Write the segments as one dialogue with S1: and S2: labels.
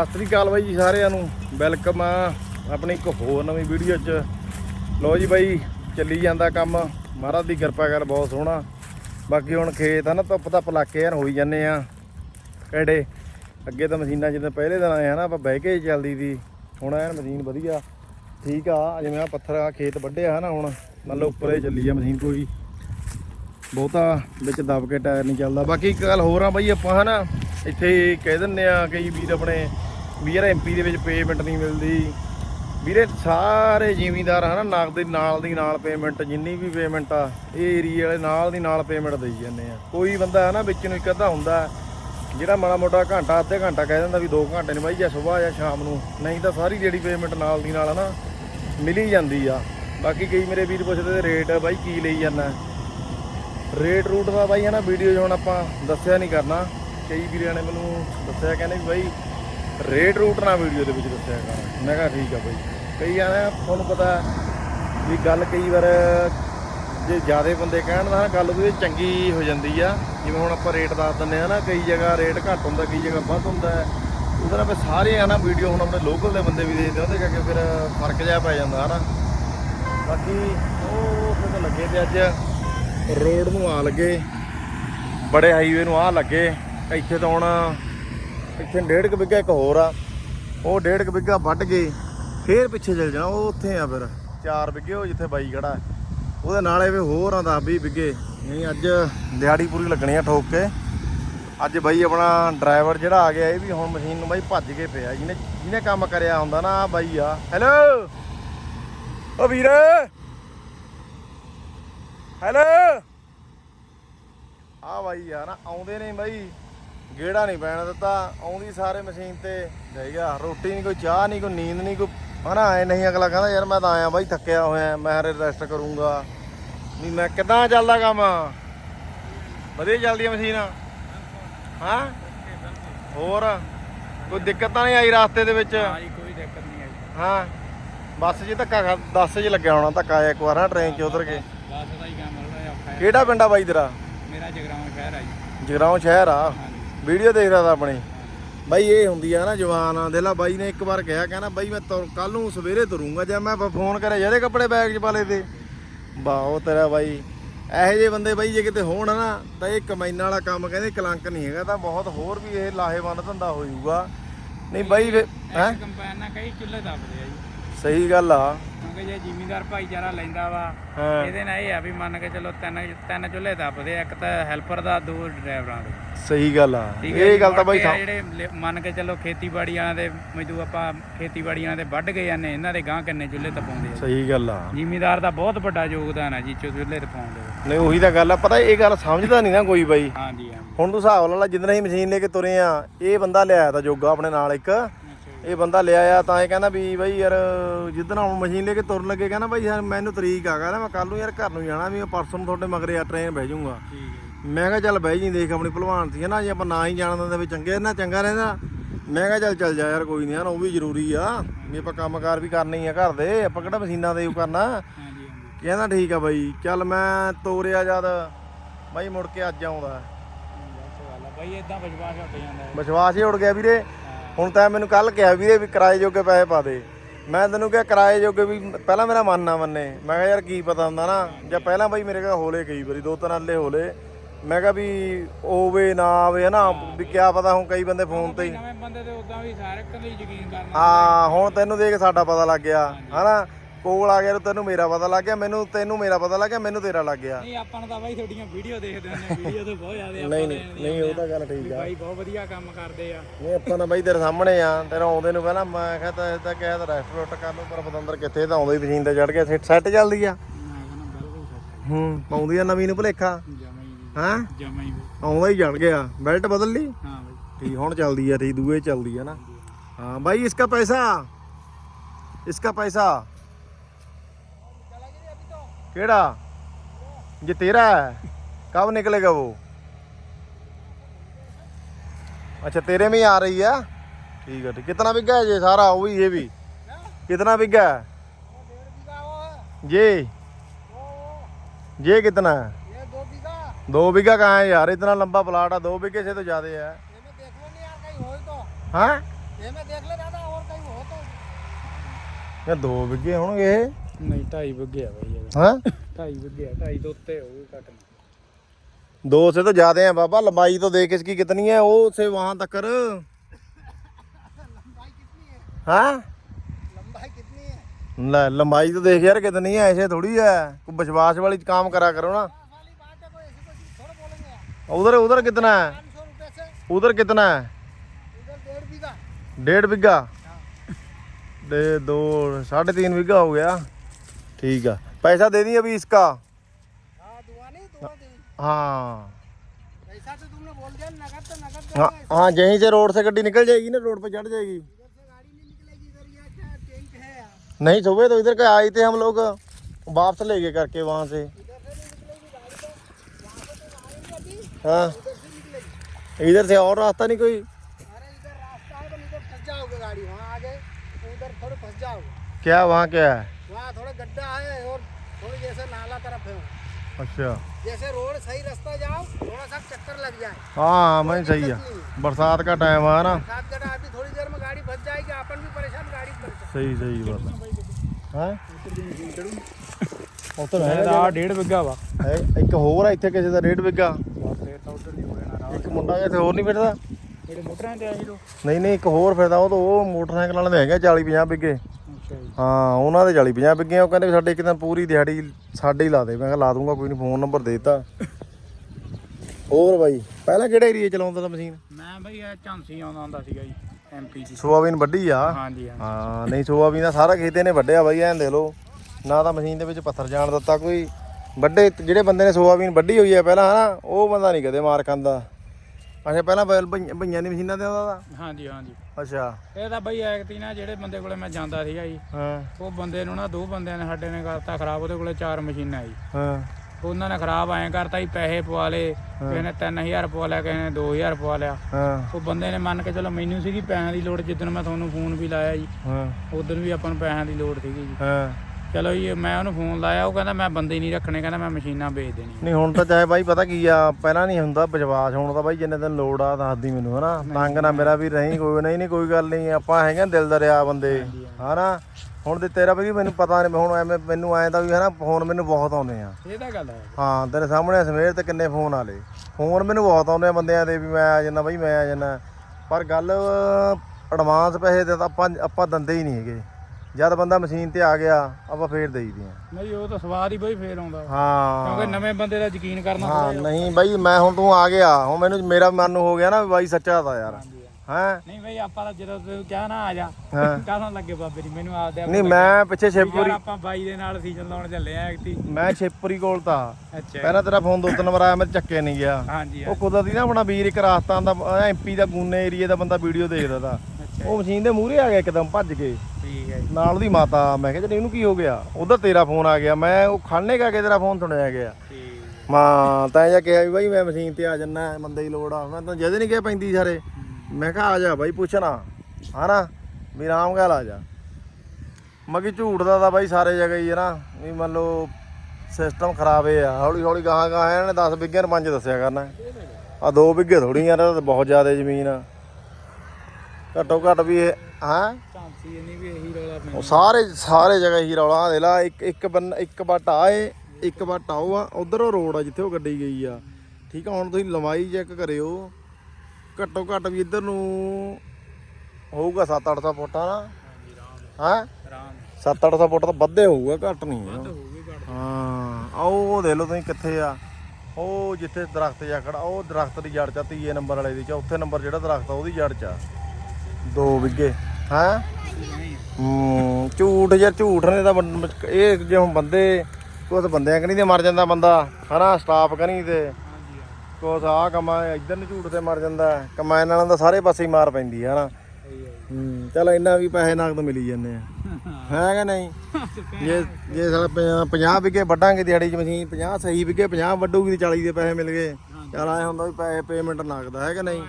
S1: ਸਤਿ ਸ੍ਰੀ ਅਕਾਲ ਬਾਈ ਜੀ ਸਾਰਿਆਂ ਨੂੰ। ਵੈਲਕਮ ਆ ਆਪਣੀ ਇੱਕ ਹੋਰ ਨਵੀਂ ਵੀਡੀਓ 'ਚ। ਲੋ ਜੀ ਬਾਈ, ਚੱਲੀ ਜਾਂਦਾ ਕੰਮ। ਮਹਾਰਾਜ ਦੀ ਕਿਰਪਾ ਕਰ, ਬਹੁਤ ਸੋਹਣਾ। ਬਾਕੀ ਹੁਣ ਖੇਤ ਆ ਨਾ, ਧੁੱਪ ਧੱਪ ਲੱਕੇ ਯਾਰ ਹੋਈ ਜਾਂਦੇ ਆ। ਕਿਹੜੇ? ਅੱਗੇ ਤਾਂ ਮਸ਼ੀਨਾਂ ਜਿੱਦਾਂ ਪਹਿਲੇ ਦਿਨ ਆਏ ਹਨਾ, ਆਪਾਂ ਬਹਿ ਕੇ ਹੀ ਚੱਲਦੀ ਸੀ। ਹੁਣ ਐਨ ਮਸ਼ੀਨ ਵਧੀਆ। ਠੀਕ ਆ ਜਿਵੇਂ ਆ ਪੱਥਰ ਆ, ਖੇਤ ਵੱਢਿਆ ਹਨਾ ਹੁਣ। ਮੰਨ ਲਓ ਉੱਪਰੇ ਚੱਲੀ ਆ ਮਸ਼ੀਨ ਕੋਈ ਬਹੁਤਾ ਵਿੱਚ ਦਬ ਕੇ ਟਾਇਰ ਨਹੀਂ ਚੱਲਦਾ। ਬਾਕੀ ਇੱਕ ਗੱਲ ਹੋਰ ਆ ਬਾਈ, ਆਪਾਂ ਹਨਾ, ਇੱਥੇ ਕਹਿ ਦਿੰਨੇ ਆ ਕਈ ਵੀਰ ਆਪਣੇ ਵੀ ਯਾਰ ਐਮਪੀ ਦੇ ਵਿੱਚ ਪੇਮੈਂਟ ਨਹੀਂ ਮਿਲਦੀ। ਵੀਰੇ, ਸਾਰੇ ਜ਼ਿਮੀਂਦਾਰ ਹਨਾ, ਨਗਦ ਦੇ ਨਾਲ ਦੀ ਨਾਲ ਪੇਮੈਂਟ ਜਿੰਨੀ ਵੀ ਪੇਮੈਂਟ ਆ, ਇਹ ਏਰੀਆ ਵਾਲੇ ਨਾਲ ਦੀ ਨਾਲ ਪੇਮੈਂਟ ਦੇਈ ਜਾਂਦੇ ਆ। ਕੋਈ ਬੰਦਾ ਹੈ ਨਾ ਵਿੱਚ ਨੂੰ ਇੱਕ ਅੱਧਾ ਹੁੰਦਾ, ਜਿਹੜਾ ਮਾੜਾ ਮੋਟਾ ਘੰਟਾ, ਅੱਧੇ ਘੰਟਾ ਕਹਿ ਦਿੰਦਾ ਵੀ 2 ਘੰਟੇ ਨੇ ਬਾਈ, ਜਾਂ ਸਵੇਰ ਜਾਂ ਸ਼ਾਮ ਨੂੰ, ਨਹੀਂ ਤਾਂ ਸਾਰੀ ਜਿਹੜੀ ਪੇਮੈਂਟ ਨਾਲ ਦੀ ਨਾਲ ਨਾ ਮਿਲੀ ਜਾਂਦੀ ਆ। ਬਾਕੀ ਕਈ ਮੇਰੇ ਵੀਰ ਪੁੱਛਦੇ ਰੇਟ ਬਾਈ ਕੀ ਲਈ ਜਾਂਦਾ? ਰੇਟ ਰੂਟ ਦਾ ਬਾਈ ਹੈ ਨਾ ਵੀਡੀਓ 'ਚ ਹੁਣ ਆਪਾਂ ਦੱਸਿਆ ਨਹੀਂ ਕਰਨਾ। ਕਈ ਵੀਰਾਂ ਨੇ ਮੈਨੂੰ ਦੱਸਿਆ, ਕਹਿੰਦੇ ਵੀ ਬਾਈ ਰੇਟ ਰੂਟ ਨਾ ਵੀਡੀਓ ਦੇ ਵਿੱਚ ਦੱਸਿਆ ਕਰ ਮੈਂ ਕਿਹਾ ਠੀਕ ਆ ਬਾਈ। ਕਈ ਆ ਨਾ, ਤੁਹਾਨੂੰ ਪਤਾ ਵੀ ਗੱਲ ਕਈ ਵਾਰ ਜੇ ਜ਼ਿਆਦਾ ਬੰਦੇ ਕਹਿਣ ਦਾ ਨਾ ਗੱਲ ਉਹਦੀ ਚੰਗੀ ਹੋ ਜਾਂਦੀ ਆ। ਜਿਵੇਂ ਹੁਣ ਆਪਾਂ ਰੇਟ ਦੱਸ ਦਿੰਦੇ ਆ ਨਾ, ਕਈ ਜਗ੍ਹਾ ਰੇਟ ਘੱਟ ਹੁੰਦਾ, ਕਈ ਜਗ੍ਹਾ ਵੱਧ ਹੁੰਦਾ। ਉਹਦੇ ਨਾਲ ਫਿਰ ਸਾਰੇ ਆ ਨਾ ਵੀਡੀਓ ਹੁਣ ਆਪਣੇ ਲੋਕਲ ਦੇ ਬੰਦੇ ਵੀ ਦੇਖਦੇ ਉਹਦੇ ਕਰਕੇ ਫਿਰ ਫ਼ਰਕ ਜਿਹਾ ਪੈ ਜਾਂਦਾ ਹਨਾ। ਬਾਕੀ ਉਹ ਉੱਥੇ ਲੱਗੇ ਤੇ ਅੱਜ ਰੋਡ ਨੂੰ ਆ ਲੱਗੇ, ਬੜੇ ਹਾਈਵੇ ਨੂੰ ਆ ਲੱਗੇ। ਇੱਥੇ ਤਾਂ ਹੁਣ ਇੱਥੇ ਡੇਢ ਕੁ ਬਿੱਗਾ ਇੱਕ ਹੋਰ ਆ। ਉਹ ਡੇਢ ਕੁ ਬਿੱਗਾ ਵੱਢ ਕੇ ਫੇਰ ਪਿੱਛੇ ਚੱਲ ਜਾਣਾ, ਉਹ ਉੱਥੇ ਆ ਫਿਰ। ਚਾਰ ਬਿੱਗੇ ਉਹ ਜਿੱਥੇ ਬਾਈ ਖੜਾ। ਉਹਦੇ ਨਾਲ ਇਹ ਵੀ ਹੋਰ ਆ 10 20 ਬਿੱਗੇ ਨਹੀਂ, ਅੱਜ ਦਿਹਾੜੀ ਪੂਰੀ ਲੱਗਣੀ ਆ ਠੋਕ ਕੇ। ਅੱਜ ਬਾਈ ਆਪਣਾ ਡਰਾਈਵਰ ਜਿਹੜਾ ਆ ਗਿਆ, ਇਹ ਵੀ ਹੁਣ ਮਸ਼ੀਨ ਨੂੰ ਬਾਈ ਭੱਜ ਕੇ ਪਿਆ। ਜਿਹਨੇ ਜਿਹਨੇ ਕੰਮ ਕਰਿਆ ਹੁੰਦਾ ਨਾ ਬਾਈ ਆ। ਹੈਲੋ ਓ ਵੀਰ। ਹੈਲੋ ਆ ਬਾਈ ਆ ਨਾ, ਆਉਂਦੇ ਨੇ ਬਾਈ। ਗੇੜਾ ਨਹੀਂ ਪੈਣ ਦਿੱਤਾ ਆਉਂਦੀ ਸਾਰੇ ਮਸ਼ੀਨ ਤੇ ਲੈ ਗਿਆ ਰੋਟੀ ਨਹੀਂ ਕੋਈ ਚਾਹ ਨਹੀਂ ਕੋਈ ਨੀਂਦ ਨਹੀਂ ਕੋਈ ਹਨਾ ਐ ਨਹੀਂ ਅਗਲਾ ਕਹਿੰਦਾ ਯਾਰ ਮੈਂ ਤਾਂ ਆਇਆ ਬਾਈ ਥੱਕਿਆ ਹੋਇਆ ਮੈਂ ਹਰੇ ਰੈਸਟ ਕਰੂੰਗਾ। ਨਹੀਂ ਮੈਂ ਕਿਦਾਂ ਚੱਲਦਾ ਕੰਮ? ਵਧੀਆ ਚੱਲਦੀ ਆ ਮਸ਼ੀਨ? ਹਾਂ? ਹੋਰ? ਕੋਈ ਦਿੱਕਤ ਤਾਂ ਨਹੀਂ ਆਈ ਰਾਸਤੇ ਦੇ ਵਿੱਚ?
S2: ਹਾਂ ਜੀ ਕੋਈ ਦਿੱਕਤ ਨਹੀਂ ਆਈ।
S1: ਹਾਂ? ਬੱਸ 'ਚ ਧੱਕਾ ਖਾ 10 'ਚ ਲੱਗਿਆ ਹੋਣਾ ਧੱਕਾ ਆਇਆ ਇੱਕ ਵਾਰ ਨਾ ਟ੍ਰੇਨ 'ਚ ਉਤਰ ਕੇ?
S2: ਬਸ ਦਾ ਹੀ ਕੰਮ ਥੋੜਾ ਔਖਾ ਹੈ।
S1: ਕਿਹੜਾ ਪਿੰਡ ਬਾਈ ਤੇਰਾ?
S2: ਮੇਰਾ ਜਗਰਾਉਂ ਸ਼ਹਿਰ ਆ ਜੀ।
S1: ਜਗਰਾਉਂ ਸ਼ਹਿਰ ਆ? ਵੀਡੀਓ ਦੇਖਦਾ ਤਾਂ ਆਪਣੀ। ਬਾਈ ਇਹ ਹੁੰਦੀ ਆ ਨਾ ਜਵਾਨ ਦੇ ਲਾ ਬਾਈ ਨੇ ਇੱਕ ਵਾਰ ਕਿਹਾ ਕਹਿੰਦਾ ਬਾਈ ਮੈਂ ਕੱਲ ਨੂੰ ਸਵੇਰੇ ਤੁਰੂੰਗਾ ਜੇ ਮੈਂ ਫੋਨ ਕਰਿਆ ਜਿਹਦੇ ਕੱਪੜੇ ਬੈਗ 'ਚ ਪਾ ਲਏ ਤੇ। ਬਾਓ ਤੇਰਾ ਬਾਈ। ਇਹੋ ਜਿਹੇ ਬੰਦੇ ਬਾਈ ਜੇ ਕਿਤੇ ਹੋਣ ਨਾ ਤਾਂ ਇਹ ਕਮਾਈਨ ਵਾਲਾ ਕੰਮ ਕਹਿੰਦੇ ਕਲੰਕ ਨਹੀਂ ਹੈਗਾ ਤਾਂ ਬਹੁਤ ਹੋਰ ਵੀ ਇਹ ਲਾਹੇਵੰਦ ਧੰਦਾ ਹੋ ਜਾਊਗਾ ਨਹੀਂ ਬਾਈ ਹੈ?
S2: ਕੰਪੈਨ ਨਾਲ ਕਈ ਚੁੱਲ੍ਹੇ ਦੱਬਦੇ ਆ ਜੀ।
S1: ਸਹੀ ਗੱਲ ਆ।
S2: ਕਿਉਂਕਿ ਜੇ ਜ਼ਿਮੀਂਦਾਰ ਭਾਈਚਾਰਾ ਲੈਂਦਾ ਵਾ
S1: ਹਾਂ।
S2: ਇਹਦੇ ਨਾਲ ਇਹ ਆ ਵੀ ਮੰਨ ਕੇ ਚਲੋ ਤਿੰਨ ਤਿੰਨ ਚੁੱਲ੍ਹੇ ਦੱਬਦੇ ਆ ਇੱਕ ਤਾਂ ਹੈਲਪਰ ਦਾ ਦੋ ਡਰਾਈਵਰਾਂ ਦੇ।
S1: ਸਹੀ ਗੱਲ ਆ।
S2: ਠੀਕ ਹੈ
S1: ਇਹ
S2: ਜੀ,
S1: ਗੱਲ ਤਾਂ
S2: ਮੁੜ
S1: ਬਾਈ ਸਮ-
S2: ਜਿਹੜੇ ਲੇ- ਮੰਨ ਕੇ ਚਲੋ ਖੇਤੀਬਾੜੀ ਵਾਲਿਆਂ ਦੇ ਮਜ਼ਦੂਰ ਆਪਾਂ ਖੇਤੀਬਾੜੀ ਵਾਲਿਆਂ ਦੇ ਵੱਢ ਕੇ ਜਾਂਦੇ ਇਹਨਾਂ ਦੇ ਗਾਂ ਕਿੰਨੇ ਚੁੱਲ੍ਹੇ ਤਪਾਉਂਦੇ ਆ
S1: ਸਹੀ ਗੱਲ ਆ।
S2: ਜ਼ਿਮੀਂਦਾਰ ਦਾ ਬਹੁਤ ਵੱਡਾ ਯੋਗਦਾਨ ਹੈ ਜੀ ਚੁੱਲ੍ਹੇ ਤਪਾਉਣ ਦੇ।
S1: ਨਹੀਂ ਉਹੀ ਤਾਂ ਗੱਲ ਆ ਪਤਾ ਇਹ ਗੱਲ ਸਮਝਦਾ ਨਹੀਂ ਨਾ ਕੋਈ ਬਾਈ।
S2: ਹਾਂਜੀ ਹਾਂ
S1: ਹੁਣ ਤੂੰ ਹਿਸਾਬ ਲਾ ਲਾ ਜਿੱਦਣ ਅਸੀਂ ਮਸ਼ੀਨ ਲੈ ਕੇ ਤੁਰੇ ਆ ਇਹ ਬੰਦਾ ਲਿਆਇਆ ਤਾਂ ਜੋਗਾ ਆਪਣੇ ਨਾਲ ਇੱਕ। ਇਹ ਬੰਦਾ ਲਿਆ ਆ ਤਾਂ ਇਹ ਕਹਿੰਦਾ ਵੀ ਬਾਈ ਯਾਰ ਜਿੱਦਣ ਹੁਣ ਮਸ਼ੀਨ ਲੈ ਕੇ ਤੁਰਨ ਲੱਗੇ ਕਹਿੰਦਾ ਬਾਈ ਯਾਰ ਮੈਨੂੰ ਤਰੀਕ ਆ ਕਹਿੰਦਾ ਮੈਂ ਕੱਲ ਨੂੰ ਯਾਰ ਘਰ ਨੂੰ ਜਾਣਾ ਵੀ ਮੈਂ ਪਰਸੋਂ ਨੂੰ ਤੁਹਾਡੇ ਮਗਰੇ ਆ ਟ੍ਰੇਨ ਬਹਿ ਜਾਊਂਗਾ। ਮੈਂ ਕਿਹਾ ਚੱਲ ਬਹਿ ਜੀ ਦੇਖ ਆਪਣੀ ਭਲਵਾਨ ਸੀ ਨਾ ਜੇ ਆਪਾਂ ਨਾ ਹੀ ਜਾਣ ਦਿੰਦੇ ਵੀ ਚੰਗੇ ਨਾ ਚੰਗਾ ਰਹਿੰਦਾ। ਮੈਂ ਕਿਹਾ ਚੱਲ ਚੱਲ ਜਾ ਯਾਰ ਕੋਈ ਨਹੀਂ ਯਾਰ ਉਹ ਵੀ ਜ਼ਰੂਰੀ ਆ। ਵੀ ਆਪਾਂ ਕੰਮਕਾਰ ਵੀ ਕਰਨੇ ਹੀ ਆ ਘਰ ਦੇ ਆਪਾਂ ਕਿਹੜਾ ਮਸ਼ੀਨਾਂ ਦੇ ਉਹ ਕਰਨਾ। ਕਹਿੰਦਾ ਠੀਕ ਆ ਬਾਈ ਚੱਲ ਮੈਂ ਤੋਰਿਆ ਜਦ ਬਾਈ ਮੁੜ ਕੇ ਅੱਜ ਆਉਂਦਾ।
S2: ਬਾਈ ਇਦਾਂ ਵਿਸ਼ਵਾਸ ਉੱਡ ਜਾਂਦਾ। ਹੈ
S1: ਵਿਸ਼ਵਾਸ ਹੀ ਉੜ ਗਿਆ ਵੀਰੇ। ਹੁਣ ਤਾਂ ਮੈਨੂੰ ਕੱਲ ਕਿਹਾ ਵੀਰੇ ਵੀ ਕਿਰਾਏ ਜੋਗੇ ਪੈਸੇ ਪਾ ਦੇ। ਮੈਂ ਤੈਨੂੰ ਕਿਹਾ ਕਿਰਾਏ ਜੋਗੇ ਵੀ ਪਹਿਲਾਂ ਮੇਰਾ ਮਨ ਨਾ ਮੰਨੇ। ਮੈਂ ਕਿਹਾ ਯਾਰ ਕੀ ਪਤਾ ਹੁੰਦਾ ਨਾ ਜਾਂ ਪਹਿਲਾਂ ਬਾਈ ਮੇਰੇ ਕੋਲ ਹੋਲੇ ਕਈ ਵਾਰੀ ਦੋ ਤਿੰਨ ਅੱਲੇ ਹੋਲੇ। ਮੈਂ ਕਿਹਾ ਵੀ ਹੋਵੇ ਨਾ ਆਵੇ ਹਨਾ ਵੀ ਕਿਆ ਪਤਾ ਹੁਣ ਕਈ ਬੰਦੇ ਫੋਨ ਤੇ ਹੀ।
S2: ਨਵੇਂ ਬੰਦੇ ਤੇ ਉਦਾਂ ਵੀ ਸਾਰੇ ਕੱਲੇ ਯਕੀਨ ਕਰਨਾ।
S1: ਹਾਂ ਹੁਣ ਤੈਨੂੰ ਦੇਖ ਸਾਡਾ ਪਤਾ ਲੱਗ ਗਿਆ ਹਨਾ। ਕੋਲ ਆ ਗਿਆ ਤਾਂ ਤੈਨੂੰ ਮੇਰਾ ਪਤਾ ਲੱਗ ਗਿਆ ਮੈਨੂੰ ਤੈਨੂੰ ਮੇਰਾ ਪਤਾ ਲੱਗ ਗਿਆ ਮੈਨੂੰ ਤੇਰਾ ਲੱਗ ਗਿਆ।
S2: ਨਹੀਂ ਆਪਾਂ ਤਾਂ ਬਾਈ ਤੁਹਾਡੀਆਂ ਵੀਡੀਓ ਦੇਖਦੇ ਹੁੰਦੇ ਵੀਡੀਓ ਤੋਂ ਬਹੁਤ ਜ਼ਿਆਦਾ
S1: ਨਹੀਂ ਨਹੀਂ ਨਹੀਂ ਉਹ ਤਾਂ ਗੱਲ ਠੀਕ ਆ।
S2: ਬਾਈ ਬਹੁਤ ਵਧੀਆ ਕੰਮ ਕਰਦੇ ਆ।
S1: ਨਹੀਂ ਆਪਾਂ ਤਾਂ ਬਾਈ ਤੇਰੇ ਸਾਹਮਣੇ ਆ ਤੇਰਾ ਆਉਂਦੇ ਨੂੰ ਪਹਿਲਾਂ ਮੈਂ ਕਿਹਾ ਤਾਂ ਤਾਂ ਕਹਿ ਤਾਂ ਰੈਸਟੋਰੈਂਟ ਕਰ ਲਓ ਪਰ ਪਤੰਦਰ ਕਿੱਥੇ ਤਾਂ ਆਉਂਦਾ ਮਸ਼ੀਨ ਤੇ ਚੜ ਗਿਆ ਸੈੱਟ ਚੱਲਦੀ ਆ। ਹੂੰ ਪਾਉਂਦੀ ਆ ਨਵੀਂ ਨੂੰ ਭੁਲੇਖਾ।
S2: ਹਾਂ ਜਮਾ
S1: ਆਉਂਦਾ ਬਦਲ ਲਈ?
S2: ਹਾਂ ਬਾਈ।
S1: ਹੁਣ ਚੱਲਦੀ ਆ ਠੀਕ ਦੂਏ ਚੱਲਦੀ ਆ ਨਾ। ਹਾਂ ਬਾਈ ਇਸਕਾ ਪੈਸਾ ਇਸਕਾ ਪੈਸਾ। ਕਿਹੜਾ ये तेरा है कब निकलेगा वो अच्छा तेरे में ही आ रही है ठीक है ठीक कितना बिगा है ये सारा वो ये भी कितना बिगा है ये ये कितना है दो बीघा कहाँ है यार इतना लंबा प्लाट है दो बीघे से तो ज्यादा है हाँ
S3: ये दो बीघे होंगे नहीं ढाई बीघे है भाई
S1: ਇਹ ਦੋ ਵਿੱਗੇ ਹੋਣਗੇ ਇਹ
S2: ਨਹੀਂ 2.5 ਵਿੱਗੇ ਆ ਬਈ ਇਹ
S1: ਹਾਂ
S2: 2.5 ਵਿੱਗੇ ਆ 2.5 ਤੋਂ ਉੱਤੇ ਹੋਊ ਘੱਟ ਨਹੀਂ
S1: दो से तो ज्यादा है बाबा लंबाई तो देख इसकी कितनी है वो से वहां तक कर
S3: लंबाई कितनी है
S1: हाँ
S3: लंबाई कितनी है
S1: ले लंबाई तो देख यार कितनी है ऐसे थोड़ी है कोई विश्वास वाली काम करा करो ना
S3: पास वाली बात है कोई ऐसी कोई चीज थोड़ा बोलेंगे आप
S1: उधर उधर कितना है
S3: पाँच सौ रुपये से
S1: उधर कितना है
S3: इधर डेढ़ बीघा
S1: डेढ़ बीघा डे दो साढ़े तीन बीघा हो गया ठीक है पैसा दे दी अभी इसका।
S3: हाँ
S1: हाँ।, हाँ।,
S3: हाँ,
S1: हाँ यही से रोड से गड्डी निकल जाएगी ना रोड पर चढ़ जाएगी।
S3: नहीं
S1: सुबह तो इधर आए थे हम लोग वापस ले गए करके वहाँ से। हाँ।
S3: इधर से
S1: और रास्ता नहीं कोई? क्या वहाँ क्या है?
S3: वहाँ थोड़ा गड्ढा है और जैसे नाला तरफ है वहाँ।
S1: अच्छा
S3: जैसे रोड सही रास्ता जाओ थोड़ा सा चक्कर लग जाए
S1: हाँ मैं सही है बरसात का टाइम है ना
S3: सात गड्ढा अभी थोड़ी देर में गाड़ी फंस जाएगी अपन भी परेशान गाड़ी भी परेशान
S1: सही सही बात है हैं ਉੱਧਰ ਹੈ
S2: ਇਹਦਾ ਆਹ ਡੇਢ ਵਿੱਗਾ ਵਾ
S1: ਹੈ ਇੱਕ ਹੋਰ ਆ ਇੱਥੇ ਕਿਸੇ ਦਾ ਰੇਟ ਵਿਗਾ
S2: ਫੇਰ ਤਾਂ ਉੱਧਰ ਨਹੀਂ ਹੋ ਜਾਣਾ
S1: ਇੱਕ ਮੁੰਡਾ ਇੱਥੇ ਹੋਰ ਨਹੀਂ ਫਿਰਦਾ
S2: ਜਿਹੜੇ ਮੋਟਰਾਂ ਤੇ ਆਹੀ ਲੋ
S1: ਨਹੀਂ ਨਹੀਂ ਇੱਕ ਹੋਰ ਫਿਰਦਾ ਉਹ ਤਾਂ ਉਹ ਮੋਟਰਸਾਈਕਲ ਵਾਲੇ ਦੇ ਹੈਗੇ 40 50 ਬਿੱਗੇ
S2: ਅੱਛਾ ਜੀ
S1: ਹਾਂ ਉਹਨਾਂ ਦੇ 40 50 ਬਿੱਗੇ ਆ, ਉਹ ਕਹਿੰਦੇ ਵੀ ਸਾਡੇ ਇੱਕ ਦਿਨ ਪੂਰੀ ਦਿਹਾੜੀ ਸਾਡੇ ਹੀ ਲਾ ਦੇ। ਮੈਂ ਕਿਹਾ ਲਾ ਦੂੰਗਾ ਕੋਈ ਨਹੀਂ ਫੋਨ ਨੰਬਰ ਦੇ ਦਿੱਤਾ। ਹੋਰ ਬਾਈ ਪਹਿਲਾਂ ਕਿਹੜੇ ਏਰੀਏ ਚਲਾਉਂਦਾ ਤਾਂ ਮਸ਼ੀਨ?
S2: ਮੈਂ ਬਈ ਇਹ ਝਾਂਸੀ ਆਉਂਦਾ ਹੁੰਦਾ ਸੀਗਾ ਜੀ ਐਮਪੀ ਦੀ
S1: ਸੋਆਬੀਨ ਵੱਡੀ ਆ?
S2: ਹਾਂਜੀ ਹਾਂ
S1: ਹਾਂ ਨਹੀਂ ਸੋਆਬੀਨ ਦਾ ਸਾਰਾ ਖੇਤੇ ਨੇ ਵੱਢਿਆ ਬਾਈ ਐਂ ਦੇ ਲੋ ਨਾ ਤਾਂ ਮਸ਼ੀਨ ਦੇ ਵਿੱਚ ਪੱਥਰ ਜਾਣ ਦਿੱਤਾ ਕੋਈ। ਵੱਡੇ ਜਿਹੜੇ ਬੰਦੇ ਨੇ ਸੋਆਬੀਨ ਵੱਢੀ ਹੋਈ ਹੈ ਪਹਿਲਾਂ ਹਨਾ ਉਹ ਬੰਦਾ ਨਹੀਂ ਕਦੇ ਮਾਰ ਖਾਂਦਾ। ਅੱਛਾ ਪਹਿਲਾਂ ਬੈਲ ਭਈਆਂ ਦੀ ਮਸ਼ੀਨਾਂ ਤੇ ਆਉਂਦਾ
S2: ਹਾਂਜੀ ਹਾਂਜੀ।
S1: ਅੱਛਾ।
S2: ਇਹ ਤਾਂ ਬਈ ਐਕਤੀ ਨਾ ਜਿਹੜੇ ਬੰਦੇ ਕੋਲੇ ਮੈਂ ਜਾਂਦਾ ਸੀਗਾ ਜੀ
S1: ਹਾਂ।
S2: ਉਹ ਬੰਦੇ ਨੂੰ ਨਾ ਦੋ ਬੰਦਿਆਂ ਨੇ ਸਾਡੇ ਨੇ ਕਰਤਾ ਖਰਾਬ ਉਹਦੇ ਕੋਲੇ ਚਾਰ ਮਸ਼ੀਨਾਂ ਜੀ।
S1: ਹਾਂ।
S2: ਉਹਨਾਂ ਨੇ ਖਰਾਬ ਐਂ ਕਰਤਾ ਜੀ ਪੈਸੇ ਪਵਾ ਲਏ ਕਿਸੇ ਨੇ 3000 ਪਵਾ ਲਿਆ ਕਿਸੇ ਨੇ 2000 ਪਵਾ ਲਿਆ।
S1: ਹਾਂ।
S2: ਉਹ ਬੰਦੇ ਨੇ ਮੰਨ ਕੇ ਚਲੋ ਮੈਨੂੰ ਸੀਗੀ ਪੈਸਿਆਂ ਦੀ ਲੋੜ ਜਿੱਦਣ ਮੈਂ ਤੁਹਾਨੂੰ ਫੋਨ ਵੀ ਲਾਇਆ ਜੀ
S1: ਹਾਂ।
S2: ਉਦੋਂ ਵੀ ਆਪਾਂ ਨੂੰ ਪੈਸਿਆਂ ਦੀ ਲੋੜ ਸੀਗੀ ਜੀ।
S1: ਹਾਂ।
S2: ਚਲੋ ਜੀ ਮੈਂ ਉਹਨੂੰ ਫੋਨ ਲਾਇਆ ਉਹ ਕਹਿੰਦਾ ਮੈਂ ਬੰਦੇ ਨਹੀਂ ਰੱਖਣੇ ਕਹਿੰਦਾ ਮੈਂ ਮਸ਼ੀਨਾਂ ਵੇਚ ਦੇਣੀ
S1: ਨਹੀਂ ਹੁਣ ਤਾਂ ਚਾਹੇ ਬਾਈ ਪਤਾ ਕੀ ਆ ਪਹਿਲਾਂ ਨਹੀਂ ਹੁੰਦਾ ਵਿਸ਼ਵਾਸ ਹੁਣ ਤਾਂ ਬਾਈ ਜਿੰਨੇ ਦਿਨ ਲੋੜ ਆ ਦੱਸਦੀ ਮੈਨੂੰ ਹਨਾ? ਤੰਗ ਨਾ ਮੇਰਾ ਵੀ ਰਹੀ ਕੋਈ ਨਹੀਂ ਨਹੀਂ ਕੋਈ ਗੱਲ ਨਹੀਂ ਆਪਾਂ ਹੈਗੇ ਦਿਲ ਦਰਿਆ ਬੰਦੇ ਹਨਾ? ਹੁਣ ਤੇ ਤੇਰਾ ਵੀ ਮੈਨੂੰ ਪਤਾ ਨਹੀਂ ਹੁਣ ਐਵੇਂ ਮੈਨੂੰ ਐਂ ਤਾਂ ਵੀ ਹਨਾ ਫੋਨ ਮੈਨੂੰ ਬਹੁਤ ਆਉਂਦੇ ਆ।
S2: ਇਹ ਤਾਂ ਗੱਲ ਹੈ।
S1: ਹਾਂ ਤੇਰੇ ਸਾਹਮਣੇ ਸਵੇਰ ਤੇ ਕਿੰਨੇ ਫੋਨ ਆਲੇ ਫੋਨ ਮੈਨੂੰ ਬਹੁਤ ਆਉਂਦੇ ਆ ਬੰਦਿਆਂ ਦੇ ਵੀ ਮੈਂ ਆ ਜਾਣਾ ਬਾਈ ਮੈਂ ਆ ਜਾਣਾ ਪਰ ਗੱਲ ਐਡਵਾਂਸ ਪੈਸੇ ਦੇ ਤਾਂ ਆਪਾਂ ਆਪਾਂ ਦਿੰਦੇ ਹੀ ਨਹੀਂ ਹੈਗੇ। ਜਦ ਬੰਦਾ ਮਸ਼ੀਨ ਤੇ ਆ ਗਿਆ ਆਪਾਂ ਫੇਰ ਦੇਈਦੇ ਆ
S2: ਨਹੀਂ ਉਹ ਤਾਂ ਸਵਾਦ ਹੀ ਬਈ ਫੇਰ ਆਉਂਦਾ।
S1: ਹਾਂ।
S2: ਕਿਉਂਕਿ ਨਵੇਂ ਬੰਦੇ ਦਾ ਯਕੀਨ ਕਰਨਾ
S1: ਹਾਂ ਨਹੀਂ ਬਾਈ ਮੈਂ ਹੁਣ ਤੂੰ ਆ ਗਿਆ ਹੁਣ ਮੈਨੂੰ ਮੇਰਾ ਮਨ ਹੋ ਗਿਆ ਨਾ ਬਾਈ ਸੱਚਾ ਦਾ ਯਾਰ। ਹੈ।
S2: ਨਹੀਂ ਬਈ ਆਪਾਂ ਤਾਂ ਜਦੋਂ ਤੂੰ ਕਿਹਾ ਨਾ ਆ ਜਾ
S1: ਹਾਂ।
S2: ਕਾਹਨੂੰ ਲੱਗੇ ਬਾਬੇ ਦੀ ਮੈਨੂੰ ਆਪਦੇ ਆਪ
S1: ਨਹੀਂ ਮੈਂ ਪਿੱਛੇ ਛੇਪੂਰੀ
S2: ਆਪਾਂ ਬਾਈ ਦੇ ਨਾਲ ਸੀਜ਼ਨ ਲਾਉਣ ਚੱਲੇ ਆ ਐਕਟੀ
S1: ਮੈਂ ਛੇਪੂਰੀ ਕੋਲ ਤਾਂ।
S2: ਅੱਛਾ।
S1: ਪਹਿਲਾਂ ਤੇਰਾ ਫੋਨ ਦੋ ਤਿੰਨ ਵਾਰ ਆਇਆ ਮੈਂ ਚੱਕਿਆ ਨਹੀਂ ਗਿਆ।
S2: ਹਾਂਜੀ
S1: ਉਹ ਕੁਦਰਤੀ ਨਾ ਆਪਣਾ ਵੀਰ ਇੱਕ ਰਾਜਸਥਾਨ ਦਾ ਐਮਪੀ ਦਾ ਗੂਨੇ ਏਰੀਏ ਦਾ ਬੰਦਾ ਵੀਡੀਓ ਦੇਖਦਾ ਤਾ। ਉਹ ਮਸ਼ੀਨ ਦੇ ਮੂਹਰੇ ਆ ਗਿਆ ਇੱਕਦਮ ਭੱਜ ਕੇ।
S2: ਠੀਕ ਹੈ ਜੀ।
S1: ਨਾਲ ਉਹਦੀ ਮਾਤਾ ਮੈਂ ਕਿਹਾ ਜੀ ਇਹਨੂੰ ਕੀ ਹੋ ਗਿਆ? ਉਧਰ ਤੇਰਾ ਫੋਨ ਆ ਗਿਆ। ਮੈਂ ਉਹ ਖਾਣੇ ਕਾ ਕੇ ਤੇਰਾ ਫੋਨ ਸੁਣਿਆ ਗਿਆ।
S2: ਠੀਕ।
S1: ਮਾਂ ਤਾਂ ਜਾਂ ਕਿਹਾ ਵੀ ਬਾਈ ਮੈਂ ਮਸ਼ੀਨ ਤੇ ਆ ਜੰਨਾ ਬੰਦੇ ਦੀ ਲੋੜ ਆ। ਮੈਂ ਤਾਂ ਜਦ ਨਹੀਂ ਕਿਹਾ ਪੈਂਦੀ ਸਾਰੇ। ਮੈਂ ਕਿਹਾ ਆ ਜਾ ਬਾਈ ਪੁੱਛਣਾ ਹਨਾ? ਵੀ ਆਰਾਮ ਗੱਲ ਆ ਜਾ। ਮਗੀ ਝੂਠ ਦਾ ਤਾਂ ਬਾਈ ਸਾਰੇ ਜਗ੍ਹਾ ਹੀ ਹੈ ਨਾ। ਵੀ ਮੰਨ ਲਓ ਸਿਸਟਮ ਖਰਾਬ ਏ ਆ। ਹੌਲੀ ਹੌਲੀ ਗਾਹਾਂ ਗਾਹਾਂ ਇਹਨਾਂ ਨੇ 10 ਬਿੱਗੇ ਨੂੰ ਪੰਜ ਦੱਸਿਆ ਕਰਨਾ। ਆ ਦੋ ਬਿੱਗੇ ਥੋੜੀ ਯਾਰ ਬਹੁਤ ਜ਼ਿਆਦਾ ਜ਼ਮੀਨ ਆ। ਘੱਟੋ ਘੱਟ ਵੀ ਇਹ ਹਾਂ?
S2: ਝਾਂਸੀ ਇਹਨੀ ਵੀ ਇਹੀ ਰੌਲਾ
S1: ਉਹ ਸਾਰੇ ਸਾਰੇ ਜਗ੍ਹਾ ਹੀ ਰੌਲਾ ਦੇ ਲਾ ਇੱਕ ਇੱਕ ਬੰਨ ਇੱਕ ਵੱਟ ਆ ਏ ਇੱਕ ਬੱਟ ਆਓ ਆ ਉਧਰ ਉਹ ਰੋਡ ਆ ਜਿੱਥੇ ਉਹ ਗੱਡੀ ਗਈ ਆ। ਠੀਕ ਆ ਹੁਣ ਤੁਸੀਂ ਲੰਬਾਈ ਚੈੱਕ ਕਰਿਓ। ਘੱਟੋ ਘੱਟ ਵੀ ਇੱਧਰ ਨੂੰ ਹੋਊਗਾ 7-800 ਫੁੱਟ ਆ ਨਾ ਹਾਂ
S2: ਆਰਾਮ
S1: 7-800 ਫੁੱਟ ਤਾਂ ਵੱਧੇ ਹੋਊਗਾ ਘੱਟ ਨਹੀਂ ਆ। ਹਾਂ ਆਓ ਉਹ ਦੇਖ ਲਓ ਤੁਸੀਂ ਕਿੱਥੇ ਆ। ਉਹ ਜਿੱਥੇ ਦਰਖਤ ਜਾ ਖੜਾ ਉਹ ਦਰਖਤ ਦੀ ਜੜ ਚ ਆ, ਤੀਏ ਨੰਬਰ ਵਾਲੇ ਦੀ ਉੱਥੇ ਨੰਬਰ ਜਿਹੜਾ ਦਰਖਤ ਆ ਉਹਦੀ ਜੜ ਚ ਆ। ਦੋ ਵਿੱਗੇ, ਹਾਂ? ਹੂੰ, ਝੂਠ ਯਾਰ ਝੂਠ ਨੇ ਤਾਂ ਬੰ- ਇਹ ਜੇ ਹੁਣ ਬੰਦੇ, ਕੁਛ ਬੰਦਿਆਂ ਕਨੀ ਤੇ ਮਰ ਜਾਂਦਾ ਬੰਦਾ, ਹਨਾ? ਸਟਾਫ ਕਨੀ ਤੇ।
S2: ਹਾਂਜੀ
S1: ਆ ਕਮਾ ਇੱਧਰ ਨੂੰ ਝੂਠ ਤੇ ਮਰ ਜਾਂਦਾ। ਕਮਾਇਨ ਵਾਲਾਂ ਦਾ ਸਾਰੇ ਪਾਸੇ ਹੀ ਮਾਰ ਪੈਂਦੀ ਹੈ ਹਨਾ?
S2: ਹੂੰ,
S1: ਚਲ ਇੰਨਾ ਵੀ ਪੈਸੇ ਨਗਦ ਮਿਲੀ ਜਾਂਦੇ ਆ। ਹੈ ਕਿ ਨਹੀਂ? ਜੇ ਜੇ ਸਾਲਾ 50 ਵਿਗੇ ਵੱਢਾਂਗੇ ਦਿਹਾੜੀ ਚ ਮਸ਼ੀਨ 50 ਸਹੀ ਵਿਗੇ 50 ਵੱਢੂਗੀ ਤੇ 40 ਦੇ ਪੈਸੇ ਮਿਲ ਗਏ। ਚਲ ਆਏ ਹੁੰਦਾ ਵੀ ਪੈਸੇ ਪੇਮੈਂਟ ਨਗਦਾ ਹੈ ਕਿ ਨਹੀਂ?